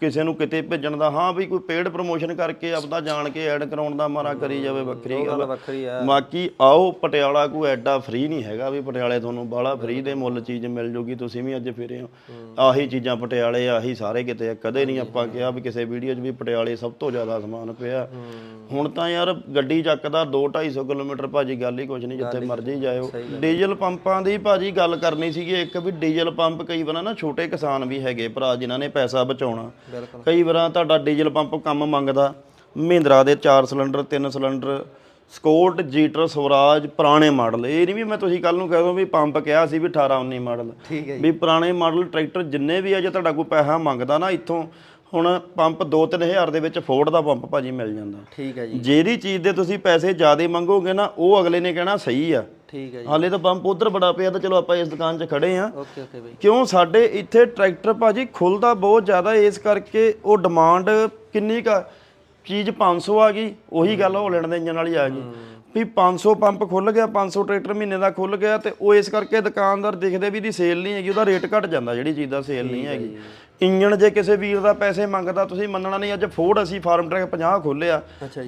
ਕਿਸੇ ਨੂੰ ਕਿਤੇ ਭੇਜਣ ਦਾ ਹਾਂ ਵੀ ਕੋਈ ਪੇਡ ਪ੍ਰੋਮੋਸ਼ਨ ਕਰਕੇ ਆਪਦਾ ਜਾਣ ਕੇ ਐਡ ਕਰਾਉਣ ਦਾ ਮਾਰਾ ਕਰੀ ਜਾਵੇ ਵੱਖਰੀ ਗੱਲ ਆ। ਵੱਖਰੀ ਆ। ਬਾਕੀ ਆਓ ਪਟਿਆਲਾ ਕੋਈ ਐਡਾ ਫ੍ਰੀ ਨਹੀਂ ਹੈਗਾ ਵੀ ਪਟਿਆਲੇ ਤੁਹਾਨੂੰ ਬਾਹਲਾ ਫ੍ਰੀ ਦੇ ਮੁੱਲ ਚੀਜ਼ ਮਿਲ ਜੂਗੀ ਤੁਸੀਂ ਵੀ ਅੱਜ ਫਿਰੇ ਹੋ। ਆਹੀ ਚੀਜ਼ਾਂ ਪਟਿਆਲੇ ਆਹੀ ਸਾਰੇ ਕਿਤੇ। ਕਦੇ ਨਹੀਂ ਆਪਾਂ ਕਿਹਾ ਵੀ ਕਿਸੇ ਵੀਡੀਓ 'ਚ ਵੀ ਪਟਿਆਲੇ ਸਭ ਤੋਂ ਜ਼ਿਆਦਾ ਸਮਾਨ ਪਿਆ। ਹੁਣ ਤਾਂ ਯਾਰ ਗੱਡੀ ਚੱਕਦਾ 2 250 ਕਿਲੋਮੀਟਰ ਭਾਜੀ ਗੱਲ ਹੀ ਕੁਝ ਨਹੀਂ ਜਿੱਥੇ ਮਰਜ਼ੀ ਜਾਇਓ। ਡੀਜ਼ਲ ਪੰਪਾਂ ਦੀ ਭਾਜੀ ਗੱਲ ਕਰਨੀ ਸੀਗੀ ਇੱਕ ਵੀ ਡੀਜ਼ਲ ਪੰਪ ਕਈ ਵਾਰ ਨਾ ਛੋਟੇ ਕਿਸਾਨ ਵੀ ਹੈਗੇ ਭਰਾ ਜਿਨ੍ਹਾਂ ਨੇ ਪੈਸਾ ਬਚਾਉਣਾ। ਕਈ ਵਾਰਾਂ ਤੁਹਾਡਾ ਡੀਜ਼ਲ ਪੰਪ ਕੰਮ ਮੰਗਦਾ ਮਹਿੰਦਰਾ ਦੇ 4 ਸਿਲੰਡਰ 3 ਸਿਲੰਡਰ ਸਕੋਟ ਜੀਟਰ ਸਵਰਾਜ ਪੁਰਾਣੇ ਮਾਡਲ। ਇਹ ਨਹੀਂ ਵੀ ਮੈਂ ਤੁਸੀਂ ਕੱਲ ਨੂੰ ਕਹਿ ਦੋ ਵੀ ਪੰਪ ਕਿਹਾ ਸੀ ਵੀ 18 19 ਮਾਡਲ। ਠੀਕ ਹੈ ਵੀ ਪੁਰਾਣੇ ਮਾਡਲ ਟਰੈਕਟਰ ਜਿੰਨੇ ਵੀ ਆ ਜੇ ਤੁਹਾਡਾ ਕੋਈ ਪੈਸਾ ਮੰਗਦਾ ਨਾ ਇੱਥੋਂ ਹੁਣ ਪੰਪ 2-3000 ਦੇ ਵਿੱਚ ਫੋਰਡ ਦਾ ਪੰਪ ਭਾਜੀ ਮਿਲ ਜਾਂਦਾ। ਠੀਕ ਹੈ ਜੀ। ਜਿਹੜੀ ਚੀਜ਼ ਦੇ ਤੁਸੀਂ ਪੈਸੇ ਜ਼ਿਆਦਾ ਮੰਗੋਗੇ ਨਾ ਉਹ ਅਗਲੇ ਨੇ ਕਹਿਣਾ ਸਹੀ ਆ। ਠੀਕ ਹੈ ਜੀ। ਹਾਲੇ ਤਾਂ ਪੰਪ ਉਧਰ ਬੜਾ ਪਿਆ ਤਾਂ ਚਲੋ ਆਪਾਂ ਇਸ ਦੁਕਾਨ 'ਚ ਖੜੇ ਆ। ਓਕੇ ਓਕੇ ਬਈ। ਕਿਉਂ? ਸਾਡੇ ਇੱਥੇ ਟਰੈਕਟਰ ਭਾਜੀ ਖੁੱਲਦਾ ਬਹੁਤ ਜ਼ਿਆਦਾ ਇਸ ਕਰਕੇ ਉਹ ਡਿਮਾਂਡ ਕਿੰਨੀ ਕਾ ਚੀਜ਼ 500 ਆ ਗਈ ਉਹੀ ਗੱਲ ਹੋਲੈਂਡ ਦੇ ਇੰਜਨ ਵਾਲੀ ਆ ਗਈ। ਵੀ 500 ਪੰਪ ਖੁੱਲ ਗਿਆ 500 ਟਰੈਕਟਰ ਮਹੀਨੇ ਦਾ ਖੁੱਲ ਗਿਆ ਤੇ ਉਹ ਇਸ ਕਰਕੇ ਦੁਕਾਨਦਾਰ ਦੇਖਦੇ ਵੀ ਦੀ ਸੇਲ ਨਹੀਂ ਹੈਗੀ ਉਹਦਾ ਰੇਟ ਘਟ ਜਾਂਦਾ ਜਿਹੜੀ ਚੀਜ਼ ਦਾ ਸੇਲ ਨਹੀਂ ਹੈਗੀ। ਇੰਜਨ ਜੇ ਕਿਸੇ ਵੀਰ ਦਾ ਪੈਸੇ ਮੰਗਦਾ ਤੁਸੀਂ ਮੰਨਣਾ ਨਹੀਂ ਅੱਜ ਫੋਰਡ ਅਸੀਂ ਫਾਰਮ ਟਰੈਕ 50 ਖੋਲਿਆ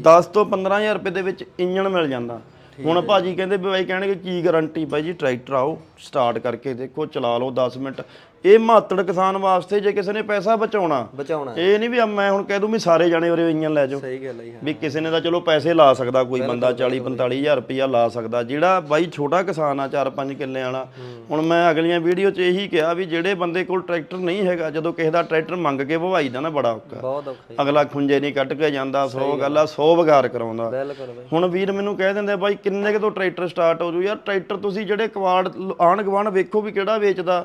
10 ਤੋਂ 15000 ਰੁਪਏ ਦੇ ਵਿੱਚ ਇੰਜਨ ਮਿਲ ਜਾਂਦਾ। ਹੁਣ ਭਾਜੀ ਕਹਿੰਦੇ ਵੀ ਬਾਈ ਕਹਿਣਗੇ ਕੀ ਗਾਰੰਟੀ ਬਾਈ ਜੀ ਟਰੈਕਟਰ ਆਓ ਸਟਾਰਟ ਕਰਕੇ ਦੇਖੋ ਚਲਾ ਲਓ 10 ਮਿੰਟ। ਇਹ ਮਾਤੜ ਕਿਸਾਨ ਵਾਸਤੇ ਜੇ ਕਿਸੇ ਨੇ ਪੈਸਾ ਬਚਾਉਣਾ ਬਚਾਉਣਾ ਇਹ ਨਹੀਂ ਵੀ ਮੈਂ ਹੁਣ ਕਹਿ ਦੂੰ ਵੀ ਸਾਰੇ ਜਾਣੇ ਉਰੇ ਇੰਜਨ ਲੈ ਜਾਓ। ਸਹੀ ਗੱਲ ਹੈ ਜੀ ਵੀ ਕਿਸੇ ਨੇ ਤਾਂ ਚਲੋ ਪੈਸੇ ਲਾ ਸਕਦਾ ਕੋਈ ਬੰਦਾ 40 45000 ਰੁਪਇਆ ਲਾ ਸਕਦਾ ਜਿਹੜਾ ਬਾਈ ਛੋਟਾ ਕਿਸਾਨ ਆ 4-5 ਕਿੱਲੇ ਵਾਲਾ। ਹੁਣ ਮੈਂ ਅਗਲੀਆਂ ਵੀਡੀਓ 'ਚ ਇਹੀ ਕਿਹਾ ਵੀ ਜਿਹੜੇ ਬੰਦੇ ਕੋਲ ਟਰੈਕਟਰ ਨਹੀਂ ਹੈਗਾ ਜਦੋਂ ਕਿਸੇ ਦਾ ਟਰੈਕਟਰ ਮੰਗ ਕੇ ਭਵਾਈ ਦਾ ਨਾ ਬੜਾ ਔਖਾ। ਬਹੁਤ ਔਖਾ ਜੀ। ਅਗਲਾ ਖੁੰਝੇ ਨਹੀਂ ਕੱਟ ਕੇ ਜਾਂਦਾ 100 ਗੱਲ ਆ 100 ਵਿਗਾਰ ਕਰਾਉਂਦਾ। ਹੁਣ ਵੀਰ ਮੈਨੂੰ ਕਹਿ ਦਿੰਦੇ ਬਾਈ ਕਿੰਨੇ ਕੁ ਤੋਂ ਟਰੈਕਟਰ ਸਟਾਰਟ ਹੋ ਜੂ? ਯਾਰ ਟਰੈਕਟਰ ਤੁਸੀਂ ਜਿਹੜੇ ਕਵਾੜ ਆਣ ਗਵਾਣ ਵੇਖੋ ਵੀ ਕਿਹੜਾ ਵੇਚਦਾ।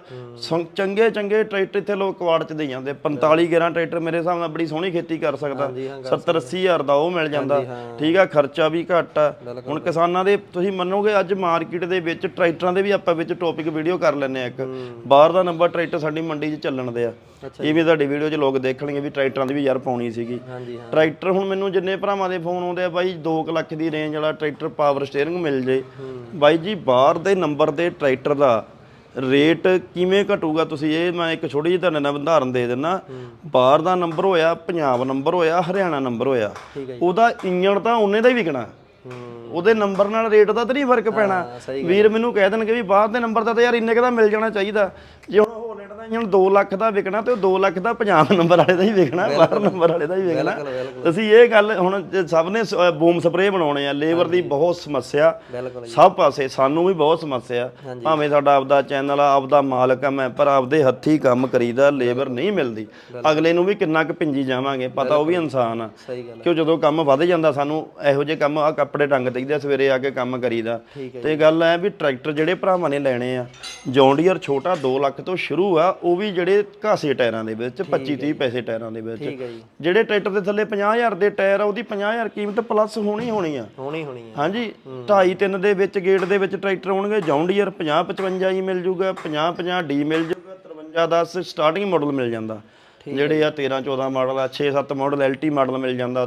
ਚੰਗੇ ਚੰਗੇ ਟਰੈਕਟਰ ਇੱਥੇ ਲੋਕ ਕਵਾੜ ਚ ਦੇ ਜਾਂਦੇ। 45 11 ਟਰੈਕਟਰ ਮੇਰੇ ਹਿਸਾਬ ਨਾਲ ਬੜੀ ਸੋਹਣੀ ਖੇਤੀ ਕਰ ਸਕਦਾ। 70 80 ਹਜ਼ਾਰ ਦਾ ਉਹ ਮਿਲ ਜਾਂਦਾ। ਠੀਕ ਆ ਖਰਚਾ ਵੀ ਘੱਟ ਆ। ਹੁਣ ਕਿਸਾਨਾਂ ਦੇ ਤੁਸੀਂ ਮੰਨੋਗੇ ਅੱਜ ਮਾਰਕੀਟ ਦੇ ਵਿੱਚ ਟਰੈਕਟਰਾਂ ਦੇ ਵੀ ਆਪਾਂ ਵਿੱਚ ਟੌਪਿਕ ਵੀਡੀਓ ਕਰ ਲੈਨੇ ਆ ਇੱਕ। ਬਾਹਰ ਦਾ ਨੰਬਰ ਟਰੈਕਟਰ ਸਾਡੀ ਮੰਡੀ 'ਚ ਚੱਲਣ ਦੇ ਆ। ਇਹ ਵੀ ਤੁਹਾਡੀ ਵੀਡੀਓ 'ਚ ਲੋਕ ਦੇਖਣਗੇ ਵੀ ਟਰੈਕਟਰਾਂ ਦੀ ਵੀ ਯਾਰ ਪਾਉਣੀ ਸੀਗੀ। ਟਰੈਕਟਰ ਹੁਣ ਮੈਨੂੰ ਜਿੰਨੇ ਭਰਾਵਾਂ ਦੇ ਫੋਨ ਆਉਂਦੇ ਆ ਬਾਈ 2 ਲੱਖ ਦੀ ਰੇਂਜ ਵਾਲਾ ਟਰੈਕਟਰ ਪਾਵਰ ਸਟੀਅਰਿੰਗ ਮਿਲ ਜੇ। ਬਾਈ ਜੀ ਬਾਹਰ ਦੇ ਨੰਬਰ ਦੇ ਟਰੈਕਟਰ ਦਾ ਰੇਟ ਕਿਵੇਂ ਘਟੂਗਾ ਤੁਸੀਂ? ਇਹ ਮੈਂ ਇੱਕ ਛੋਟੀ ਜਿਹੀ ਤੁਹਾਡੇ ਨਾਲ ਉਦਾਹਰਨ ਦੇ ਦਿੰਨਾ। ਬਾਹਰ ਦਾ ਨੰਬਰ ਹੋਇਆ ਪੰਜਾਬ ਨੰਬਰ ਹੋਇਆ ਹਰਿਆਣਾ ਨੰਬਰ ਹੋਇਆ। ਉਹਦਾ ਇੰਜਣ ਤਾਂ ਉਹਨੇ ਦਾ ਹੀ ਵਿਕਣਾ। ਉਹਦੇ ਨੰਬਰ ਨਾਲ ਰੇਟ ਦਾ ਤਾਂ ਨਹੀਂ ਫ਼ਰਕ ਪੈਣਾ। ਵੀਰ ਮੈਨੂੰ ਕਹਿ ਦੇਣਗੇ ਵੀ ਬਾਹਰ ਦੇ ਨੰਬਰ ਦਾ ਤਾਂ ਯਾਰ ਇੰਨੇ ਕੁ ਦਾ ਮਿਲ ਜਾਣਾ ਚਾਹੀਦਾ। ਜੇ ਹੁਣ ਦਾ ਇੰਜਣ 2 ਲੱਖ ਦਾ ਵਿਕਣਾ ਤੇ ਉਹ 2 ਲੱਖ ਦਾ ਪੰਜਾਬ ਨੰਬਰ ਵਾਲੇ ਦਾ ਹੀ ਵਿਕਣਾ ਬਾਹਰ ਨੰਬਰ ਵਾਲੇ ਦਾ ਹੀ ਵਿਕਣਾ। ਅਸੀਂ ਇਹ ਗੱਲ ਹੁਣ ਸਭ ਨੇ ਬੂਮ ਸਪਰੇ ਬਣਾਉਣੇ ਆ ਲੇਬਰ ਦੀ ਬਹੁਤ ਸਮੱਸਿਆ। ਸਭ ਪਾਸੇ ਸਾਨੂੰ ਵੀ ਬਹੁਤ ਸਮੱਸਿਆ। ਭਾਵੇਂ ਸਾਡਾ ਆਪਦਾ ਚੈਨਲ ਆ ਆਪਦਾ ਮਾਲਕ ਆ ਮੈਂ ਪਰ ਆਪਦੇ ਹੱਥੀ ਕੰਮ ਕਰੀਦਾ ਲੇਬਰ ਨਹੀਂ ਮਿਲਦੀ। ਅਗਲੇ ਨੂੰ ਵੀ ਕਿੰਨਾ ਕੁ ਪਿੰਜੀ ਜਾਵਾਂਗੇ ਪਤਾ ਉਹ ਵੀ ਇਨਸਾਨ ਆ। ਕਿਉਂ ਜਦੋਂ ਕੰਮ ਵੱਧ ਜਾਂਦਾ ਸਾਨੂੰ ਇਹੋ ਜਿਹੇ ਕੰਮ ਆ ਕੱਪੜੇ ਟੰਗ ਦਈਦੇ ਸਵੇਰੇ ਆ ਕੇ ਕੰਮ ਕਰੀਦਾ। ਤੇ ਗੱਲ ਐ ਵੀ ਟਰੈਕਟਰ ਜਿਹੜੇ ਭਰਾਵਾਂ ਨੇ ਲੈਣੇ ਆ ਜੌਂਡੀਅਰ ਛੋਟਾ 2 ਲੱਖ ਤੋਂ ਸ਼ੁਰੂ ਆ ਉਹ ਵੀ ਜਿਹੜੇ ਘਾਸੇ ਟਾਇਰਾਂ ਦੇ ਵਿੱਚ 25 30 ਪੈਸੇ ਟਾਇਰਾਂ ਦੇ ਵਿੱਚ। ਠੀਕ ਹੈ ਜੀ। ਜਿਹੜੇ ਟਰੈਕਟਰ ਦੇ ਥੱਲੇ 50000 ਦੇ ਟਾਇਰ ਆ ਉਹਦੀ 50000 ਕੀਮਤ ਪਲੱਸ ਹੋਣੀ ਹੋਣੀ ਆ। ਹੋਣੀ ਹੋਣੀ ਹੈ ਹਾਂਜੀ 2.5 3 ਦੇ ਵਿੱਚ ਗੇਟ ਦੇ ਵਿੱਚ ਟਰੈਕਟਰ ਹੋਣਗੇ ਜੌਂਡੀਅਰ 50 55 ਹੀ ਮਿਲ ਜੂਗਾ 50 50 ਡੀ ਮਿਲ ਜੂਗਾ 53 10 ਸਟਾਰਟਿੰਗ ਮਾਡਲ ਮਿਲ ਜਾਂਦਾ। ਜਿਹੜੇ ਆ 13 14 ਮਾਡਲ ਆ 6 7 ਮਾਡਲ ਐਲਟੀ ਮਾਡਲ ਮਿਲ ਜਾਂਦਾ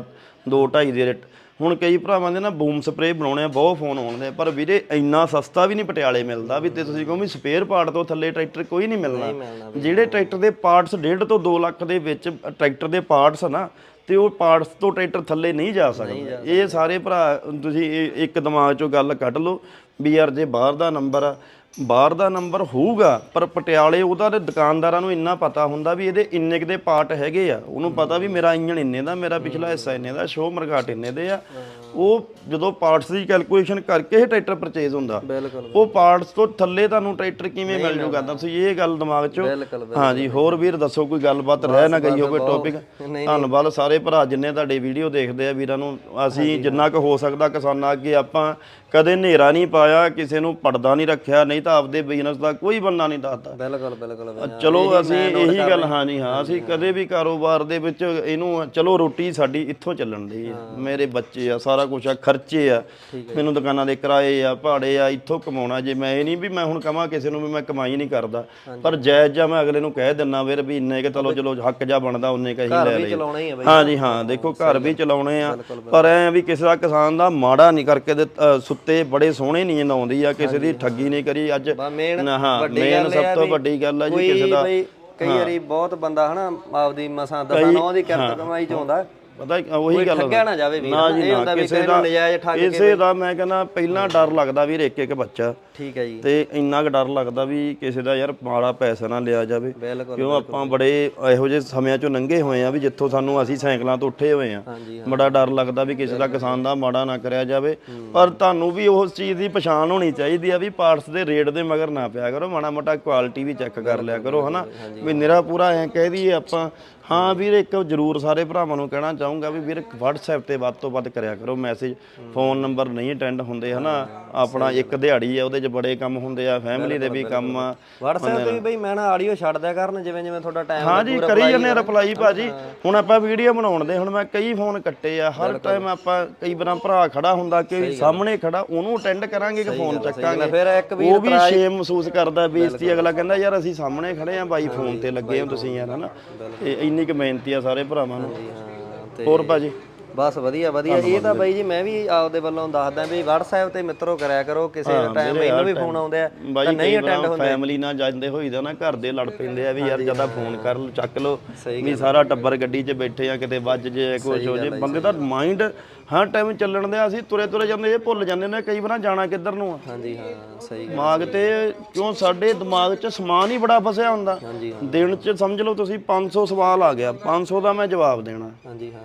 2 2.5 ਦੇ ਰੇਟ। ਹੁਣ ਕਈ ਭਰਾਵਾਂ ਦੇ ਨਾ ਬੂਮ ਸਪਰੇ ਬਣਾਉਣੇ ਆ ਬਹੁਤ ਫੋਨ ਆਉਂਦੇ ਆ ਪਰ ਵੀਰੇ ਇੰਨਾ ਸਸਤਾ ਵੀ ਨਹੀਂ ਪਟਿਆਲੇ ਮਿਲਦਾ ਵੀ ਤੇ ਤੁਸੀਂ ਕਹੋ ਵੀ ਸਪੇਅਰ ਪਾਰਟ ਤੋਂ ਥੱਲੇ ਟਰੈਕਟਰ ਕੋਈ ਨਹੀਂ ਮਿਲਣਾ। ਜਿਹੜੇ ਟਰੈਕਟਰ ਦੇ ਪਾਰਟਸ 1.5 ਤੋਂ 2 ਲੱਖ ਦੇ ਵਿੱਚ ਟਰੈਕਟਰ ਦੇ ਪਾਰਟਸ ਨਾ ਤੇ ਉਹ ਪਾਰਟਸ ਤੋਂ ਟਰੈਕਟਰ ਥੱਲੇ ਨਹੀਂ ਜਾ ਸਕਦਾ। ਇਹ ਸਾਰੇ ਭਰਾ ਤੁਸੀਂ ਇੱਕ ਦਿਮਾਗ ਚੋਂ ਗੱਲ ਕੱਢ ਲਓ ਵੀ ਯਾਰ ਜੇ ਬਾਹਰ ਦਾ ਨੰਬਰ ਆ ਬਾਹਰ ਦਾ ਨੰਬਰ ਹੋਊਗਾ ਪਰ ਪਟਿਆਲੇ ਉਹਦਾ ਤੇ ਦੁਕਾਨਦਾਰਾਂ ਨੂੰ ਇੰਨਾ ਪਤਾ ਹੁੰਦਾ ਵੀ ਇਹਦੇ ਇੰਨੇ ਕੁ ਦੇ ਪਾਰਟ ਹੈਗੇ ਆ। ਉਹਨੂੰ ਪਤਾ ਵੀ ਮੇਰਾ ਇੰਜਣ ਇੰਨੇ ਦਾ ਮੇਰਾ ਪਿਛਲਾ ਹਿੱਸਾ ਇੰਨੇ ਦਾ ਸ਼ੋ ਮਰਗਾਟ ਇੰਨੇ ਦੇ ਆ। ਉਹ ਜਦੋਂ ਪਾਰਟਸ ਦੀ ਕੈਲਕੂਲੇਸ਼ਨ ਕਰਕੇ ਇਹ ਟਰੈਕਟਰ ਪਰਚੇਜ਼ ਹੁੰਦਾ। ਉਹ ਪਾਰਟਸ ਤੋਂ ਥੱਲੇ ਤੁਹਾਨੂੰ ਟਰੈਕਟਰ ਕਿਵੇਂ ਮਿਲ ਜੂਗਾ? ਤੁਸੀਂ ਇਹ ਗੱਲ ਦਿਮਾਗ 'ਚ ਹਾਂਜੀ ਹੋਰ ਵੀਰ ਦੱਸੋ ਕੋਈ ਗੱਲਬਾਤ ਰਹਿ ਨਾ ਗਈ ਹੋਵੇ ਟੌਪਿਕ ਧੰਨਵਾਦ ਸਾਰੇ ਭਰਾ ਜਿੰਨੇ ਤੁਹਾਡੇ ਵੀਡੀਓ ਦੇਖਦੇ ਆ ਵੀਰਾਂ ਨੂੰ। ਅਸੀਂ ਜਿੰਨਾ ਕੁ ਹੋ ਸਕਦਾ ਕਿਸਾਨਾਂ ਅੱਗੇ ਆਪਾਂ ਕਦੇ ਹਨੇਰਾ ਨਹੀਂ ਪਾਇਆ ਕਿਸੇ ਨੂੰ ਪੜਦਾ ਨਹੀਂ ਰੱਖਿਆ ਨਹੀਂ ਤਾਂ ਆਪਦੇ ਬਿਜ਼ਨਸ ਦਾ ਕੋਈ ਬੰਨਾ ਨਹੀਂ ਦੱਸਦਾ। ਬਿਲਕੁਲ ਬਿਲਕੁਲ ਹਾਂ। ਚਲੋ ਅਸੀਂ ਇਹੀ ਗੱਲ ਹਾਂਜੀ ਹਾਂ ਅਸੀਂ ਕਦੇ ਵੀ ਕਾਰੋਬਾਰ ਦੇ ਵਿੱਚ ਇਹਨੂੰ ਚਲੋ ਰੋਟੀ ਸਾਡੀ ਇੱਥੋਂ ਚੱਲਣ ਦੀ ਆ ਮੇਰੇ ਬੱਚੇ ਆ ਸਾਰਾ ਕੁਝ ਆ ਖਰਚੇ ਆ। ਮੈਨੂੰ ਦੁਕਾਨਾਂ ਦੇ ਕਿਰਾਏ ਆ ਭਾੜੇ ਆ ਇੱਥੋਂ ਕਮਾਉਣਾ। ਜੇ ਮੈਂ ਇਹ ਨਹੀਂ ਵੀ ਮੈਂ ਹੁਣ ਕਹਾਂ ਕਿਸੇ ਨੂੰ ਵੀ ਮੈਂ ਕਮਾਈ ਨਹੀਂ ਕਰਦਾ। ਪਰ ਜਾਇਜ਼ ਜਾਂ ਮੈਂ ਅਗਲੇ ਨੂੰ ਕਹਿ ਦਿੰਨਾ ਵੀਰ ਵੀ ਇੰਨੇ ਕਿ ਚਲੋ ਚਲੋ ਹੱਕ ਜਾ ਬਣਦਾ ਉਹਨੇ ਕਹੀ ਲੈ ਲਈ ਹੀ ਹੈ ਹਾਂਜੀ ਹਾਂ ਦੇਖੋ ਘਰ ਵੀ ਚਲਾਉਣੇ ਆ। ਪਰ ਐ ਵੀ ਕਿਸੇ ਦਾ ਕਿਸਾਨ ਦਾ ਮਾੜਾ ਨਹੀਂ ਕਰਕੇ ਸੁੱਤੇ ਬੜੇ ਸੋਹਣੇ ਨੀਂਦ ਆਉਂਦੀ ਆ ਕਿਸੇ ਦੀ ਠੱਗੀ ਨਹੀਂ ਕਰੀ ਅੱਜ ਬਾ ਮੇਨ ਨਾ, ਹਾਂ ਵੱਡੀ ਮੇਨ ਗੱਲ ਇਹ ਸਭ ਆ ਤੋਂ ਵੀ ਵੱਡੀ ਗੱਲ ਆ ਜੀ ਕੋਈ ਕਿਸੇ ਦਾ ਬਈ ਕਈ ਵਾਰੀ ਬਹੁਤ ਬੰਦਾ ਹਨਾ ਆਪਦੀ ਮਸਾਂ ਦਸਾਂ ਨੌ ਦੀ ਕਿਰਤ ਕਮਾਈ ਚ ਆਉਂਦਾ। ਪਤਾ ਉਹੀ ਗੱਲ ਠੱਗਿਆ ਨਾ ਜਾਵੇ ਵੀਰ। ਨਾ ਜੀ ਇਹ ਨਾ ਹੁੰਦਾ ਵੀ ਕਿਸੇ ਕਿਸੇ ਦਾ ਨੂੰ ਨਜਾਇਜ਼ ਠੱਗ ਕੇ ਇਸੇ ਦਾ ਮੈਂ ਕਹਿੰਦਾ ਪਹਿਲਾਂ ਡਰ ਲੱਗਦਾ ਵੀਰ ਇੱਕ ਇੱਕ ਬੱਚਾ। ਠੀਕ ਹੈ ਜੀ। ਤੇ ਇੰਨਾ ਕੁ ਡਰ ਲੱਗਦਾ ਵੀ ਕਿਸੇ ਦਾ ਯਾਰ ਮਾੜਾ ਪੈਸਾ ਨਾ ਲਿਆ ਜਾਵੇ। ਕਿਉਂ ਆਪਾਂ ਬੜੇ ਇਹੋ ਜਿਹੇ ਸਮਿਆਂ ਚੋਂ ਲੰਘੇ ਹੋਏ ਆ ਵੀ ਜਿੱਥੋਂ ਸਾਨੂੰ ਅਸੀਂ ਸਾਈਕਲਾਂ ਤੋਂ ਉੱਠੇ ਹੋਏ ਆ। ਬੜਾ ਡਰ ਲੱਗਦਾ ਵੀ ਕਿਸੇ ਦਾ ਕਿਸਾਨ ਦਾ ਮਾੜਾ ਨਾ ਕਰਿਆ ਜਾਵੇ। ਪਰ ਤੁਹਾਨੂੰ ਵੀ ਉਸ ਚੀਜ਼ ਦੀ ਪਛਾਣ ਹੋਣੀ ਚਾਹੀਦੀ ਆ ਵੀ ਪਾਰਟਸ ਦੇ ਰੇਟ ਦੇ ਮਗਰ ਨਾ ਪਿਆ ਕਰੋ। ਮਾੜਾ ਮੋਟਾ ਕੁਆਲਿਟੀ ਵੀ ਚੈੱਕ ਕਰ ਲਿਆ ਕਰੋ ਹਨਾ? ਵੀ ਨਿਰਾ ਪੂਰਾ ਐ ਕਹਿ ਦਈਏ ਆਪਾਂ ਹਾਂ ਵੀਰ ਇੱਕ ਜ਼ਰੂਰ ਸਾਰੇ ਭਰਾਵਾਂ ਨੂੰ ਕਹਿਣਾ ਚਾਹੂੰਗਾ ਵੀ ਵੀਰ WhatsApp ਤੇ ਵੱਧ ਤੋਂ ਵੱਧ ਕਰਿਆ ਕਰੋ ਮੈਸੇਜ ਫੋਨ ਨੰਬਰ ਨਹੀਂ ਅਟੈਂਡ ਹੁੰਦੇ ਹਨਾ? ਆਪਣਾ ਇੱਕ ਦਿਹਾੜੀ ਆ ਉਹਦੇ 'ਚ ਬੜੇ ਕੰਮ ਹੁੰਦੇ ਆ ਫੈਮਿਲੀ ਦੇ ਵੀ ਕੰਮ ਆ। WhatsApp ਤੇ ਵੀ ਬਈ ਮੈਂ ਨਾ ਆਡੀਓ ਛੱਡ ਦਿਆ ਕਰਨ ਜਿਵੇਂ ਜਿਵੇਂ ਤੁਹਾਡਾ ਟਾਈਮ ਹਾਂ ਜੀ ਕਰੀ ਜਾਂਦੇ ਰਿਪਲਾਈ ਭਾਜੀ। ਹੁਣ ਆਪਾਂ ਵੀਡੀਓ ਬਣਾਉਣ ਦੇ ਹੁਣ ਮੈਂ ਕਈ ਫੋਨ ਕੱਟੇ ਆ ਹਰ ਟਾਈਮ ਆਪਾਂ ਕਈ ਵਾਰਾਂ ਭਰਾ ਖੜਾ ਹੁੰਦਾ ਕਿ ਸਾਹਮਣੇ ਖੜਾ ਉਹਨੂੰ ਅਟੈਂਡ ਕਰਾਂਗੇ ਕਿ ਫੋਨ ਚੱਕਾਂਗੇ। ਫਿਰ ਇੱਕ ਉਹ ਵੀ ਸ਼ੇਮ ਮਹਿਸੂਸ ਕਰਦਾ ਬੇਇੱਜ਼ਤੀ ਅਗਲਾ ਕਹਿੰਦਾ ਯਾਰ ਅਸੀਂ ਸਾਹਮਣੇ ਖੜੇ ਆ ਬਾਈ ਫੋਨ ਤੇ ਲੱਗੇ ਹੋ ਤੁਸੀਂ ਯਾਰ ਹਨਾ? ਤੇ ਇੰਨੀ ਕੁ ਬੇਨਤੀ ਆ ਸਾਰੇ ਭਰਾਵਾਂ ਨੂੰ। ਹੋਰ ਭਾਜੀ? ਬਸ ਵਧੀਆ ਵਧੀਆ। ਇਹ ਤਾਂ ਬਾਈ ਜੀ ਮੈਂ ਵੀ ਆਪਦੇ ਵੱਲੋਂ ਦੱਸਦਾ ਵੀ WhatsApp ਤੇ ਮਿੱਤਰੋ ਕਰਿਆ ਕਰੋ ਕਿਸੇ ਟਾਈਮ ਮੈਨੂੰ ਵੀ ਫੋਨ ਆਉਂਦੇ ਆ ਤਾਂ ਨਹੀਂ ਅਟੈਂਡ ਵਾਰ ਫੈਮਿਲੀ ਨਾਲ ਜਾਂਦੇ ਹੋਈਦਾ ਨਾ ਘਰ ਦੇ ਲੜ ਪੈਂਦੇ ਆ ਵੀ ਯਾਰ ਜਦਾ ਫੋਨ ਕਰ ਲਓ ਚੱਕ ਲਓ ਵੀ ਸਾਰਾ ਟੱਬਰ ਗੱਡੀ 'ਚ ਬੈਠੇ ਆ ਕਿਤੇ ਵੱਜ ਜੇ ਕੁਝ ਹੋ ਜੇ ਬੰਦੇ ਦਾ ਮਾਈਂਡ ਹਰ ਟਾਈਮ ਚੱਲਣ ਦੇ ਅਸੀਂ ਤੁਰੇ ਤੁਰੇ ਜਾਂਦੇ ਇਹ ਭੁੱਲ ਜਾਂਦੇ ਨੇ ਕਈ ਵਾਰਾਂ ਜਾਣਾ ਕਿੱਧਰ ਨੂੰ ਆ। ਹਾਂਜੀ ਹਾਂ ਸਹੀ ਗੱਲ ਦਿਮਾਗ ਤੇ ਕਿਉਂ ਸਾਡੇ ਦਿਮਾਗ 'ਚ ਸਮਾਨ ਹੀ ਬੜਾ ਫਸਿਆ ਹੁੰਦਾ। ਦਿਨ 'ਚ ਸਮਝ ਲਓ ਤੁਸੀਂ 500 ਸਵਾਲ ਆ ਗਿਆ 500 ਦਾ ਮੈਂ ਜਵਾਬ ਦੇਣਾ। ਹਾਂਜੀ ਹਾਂ।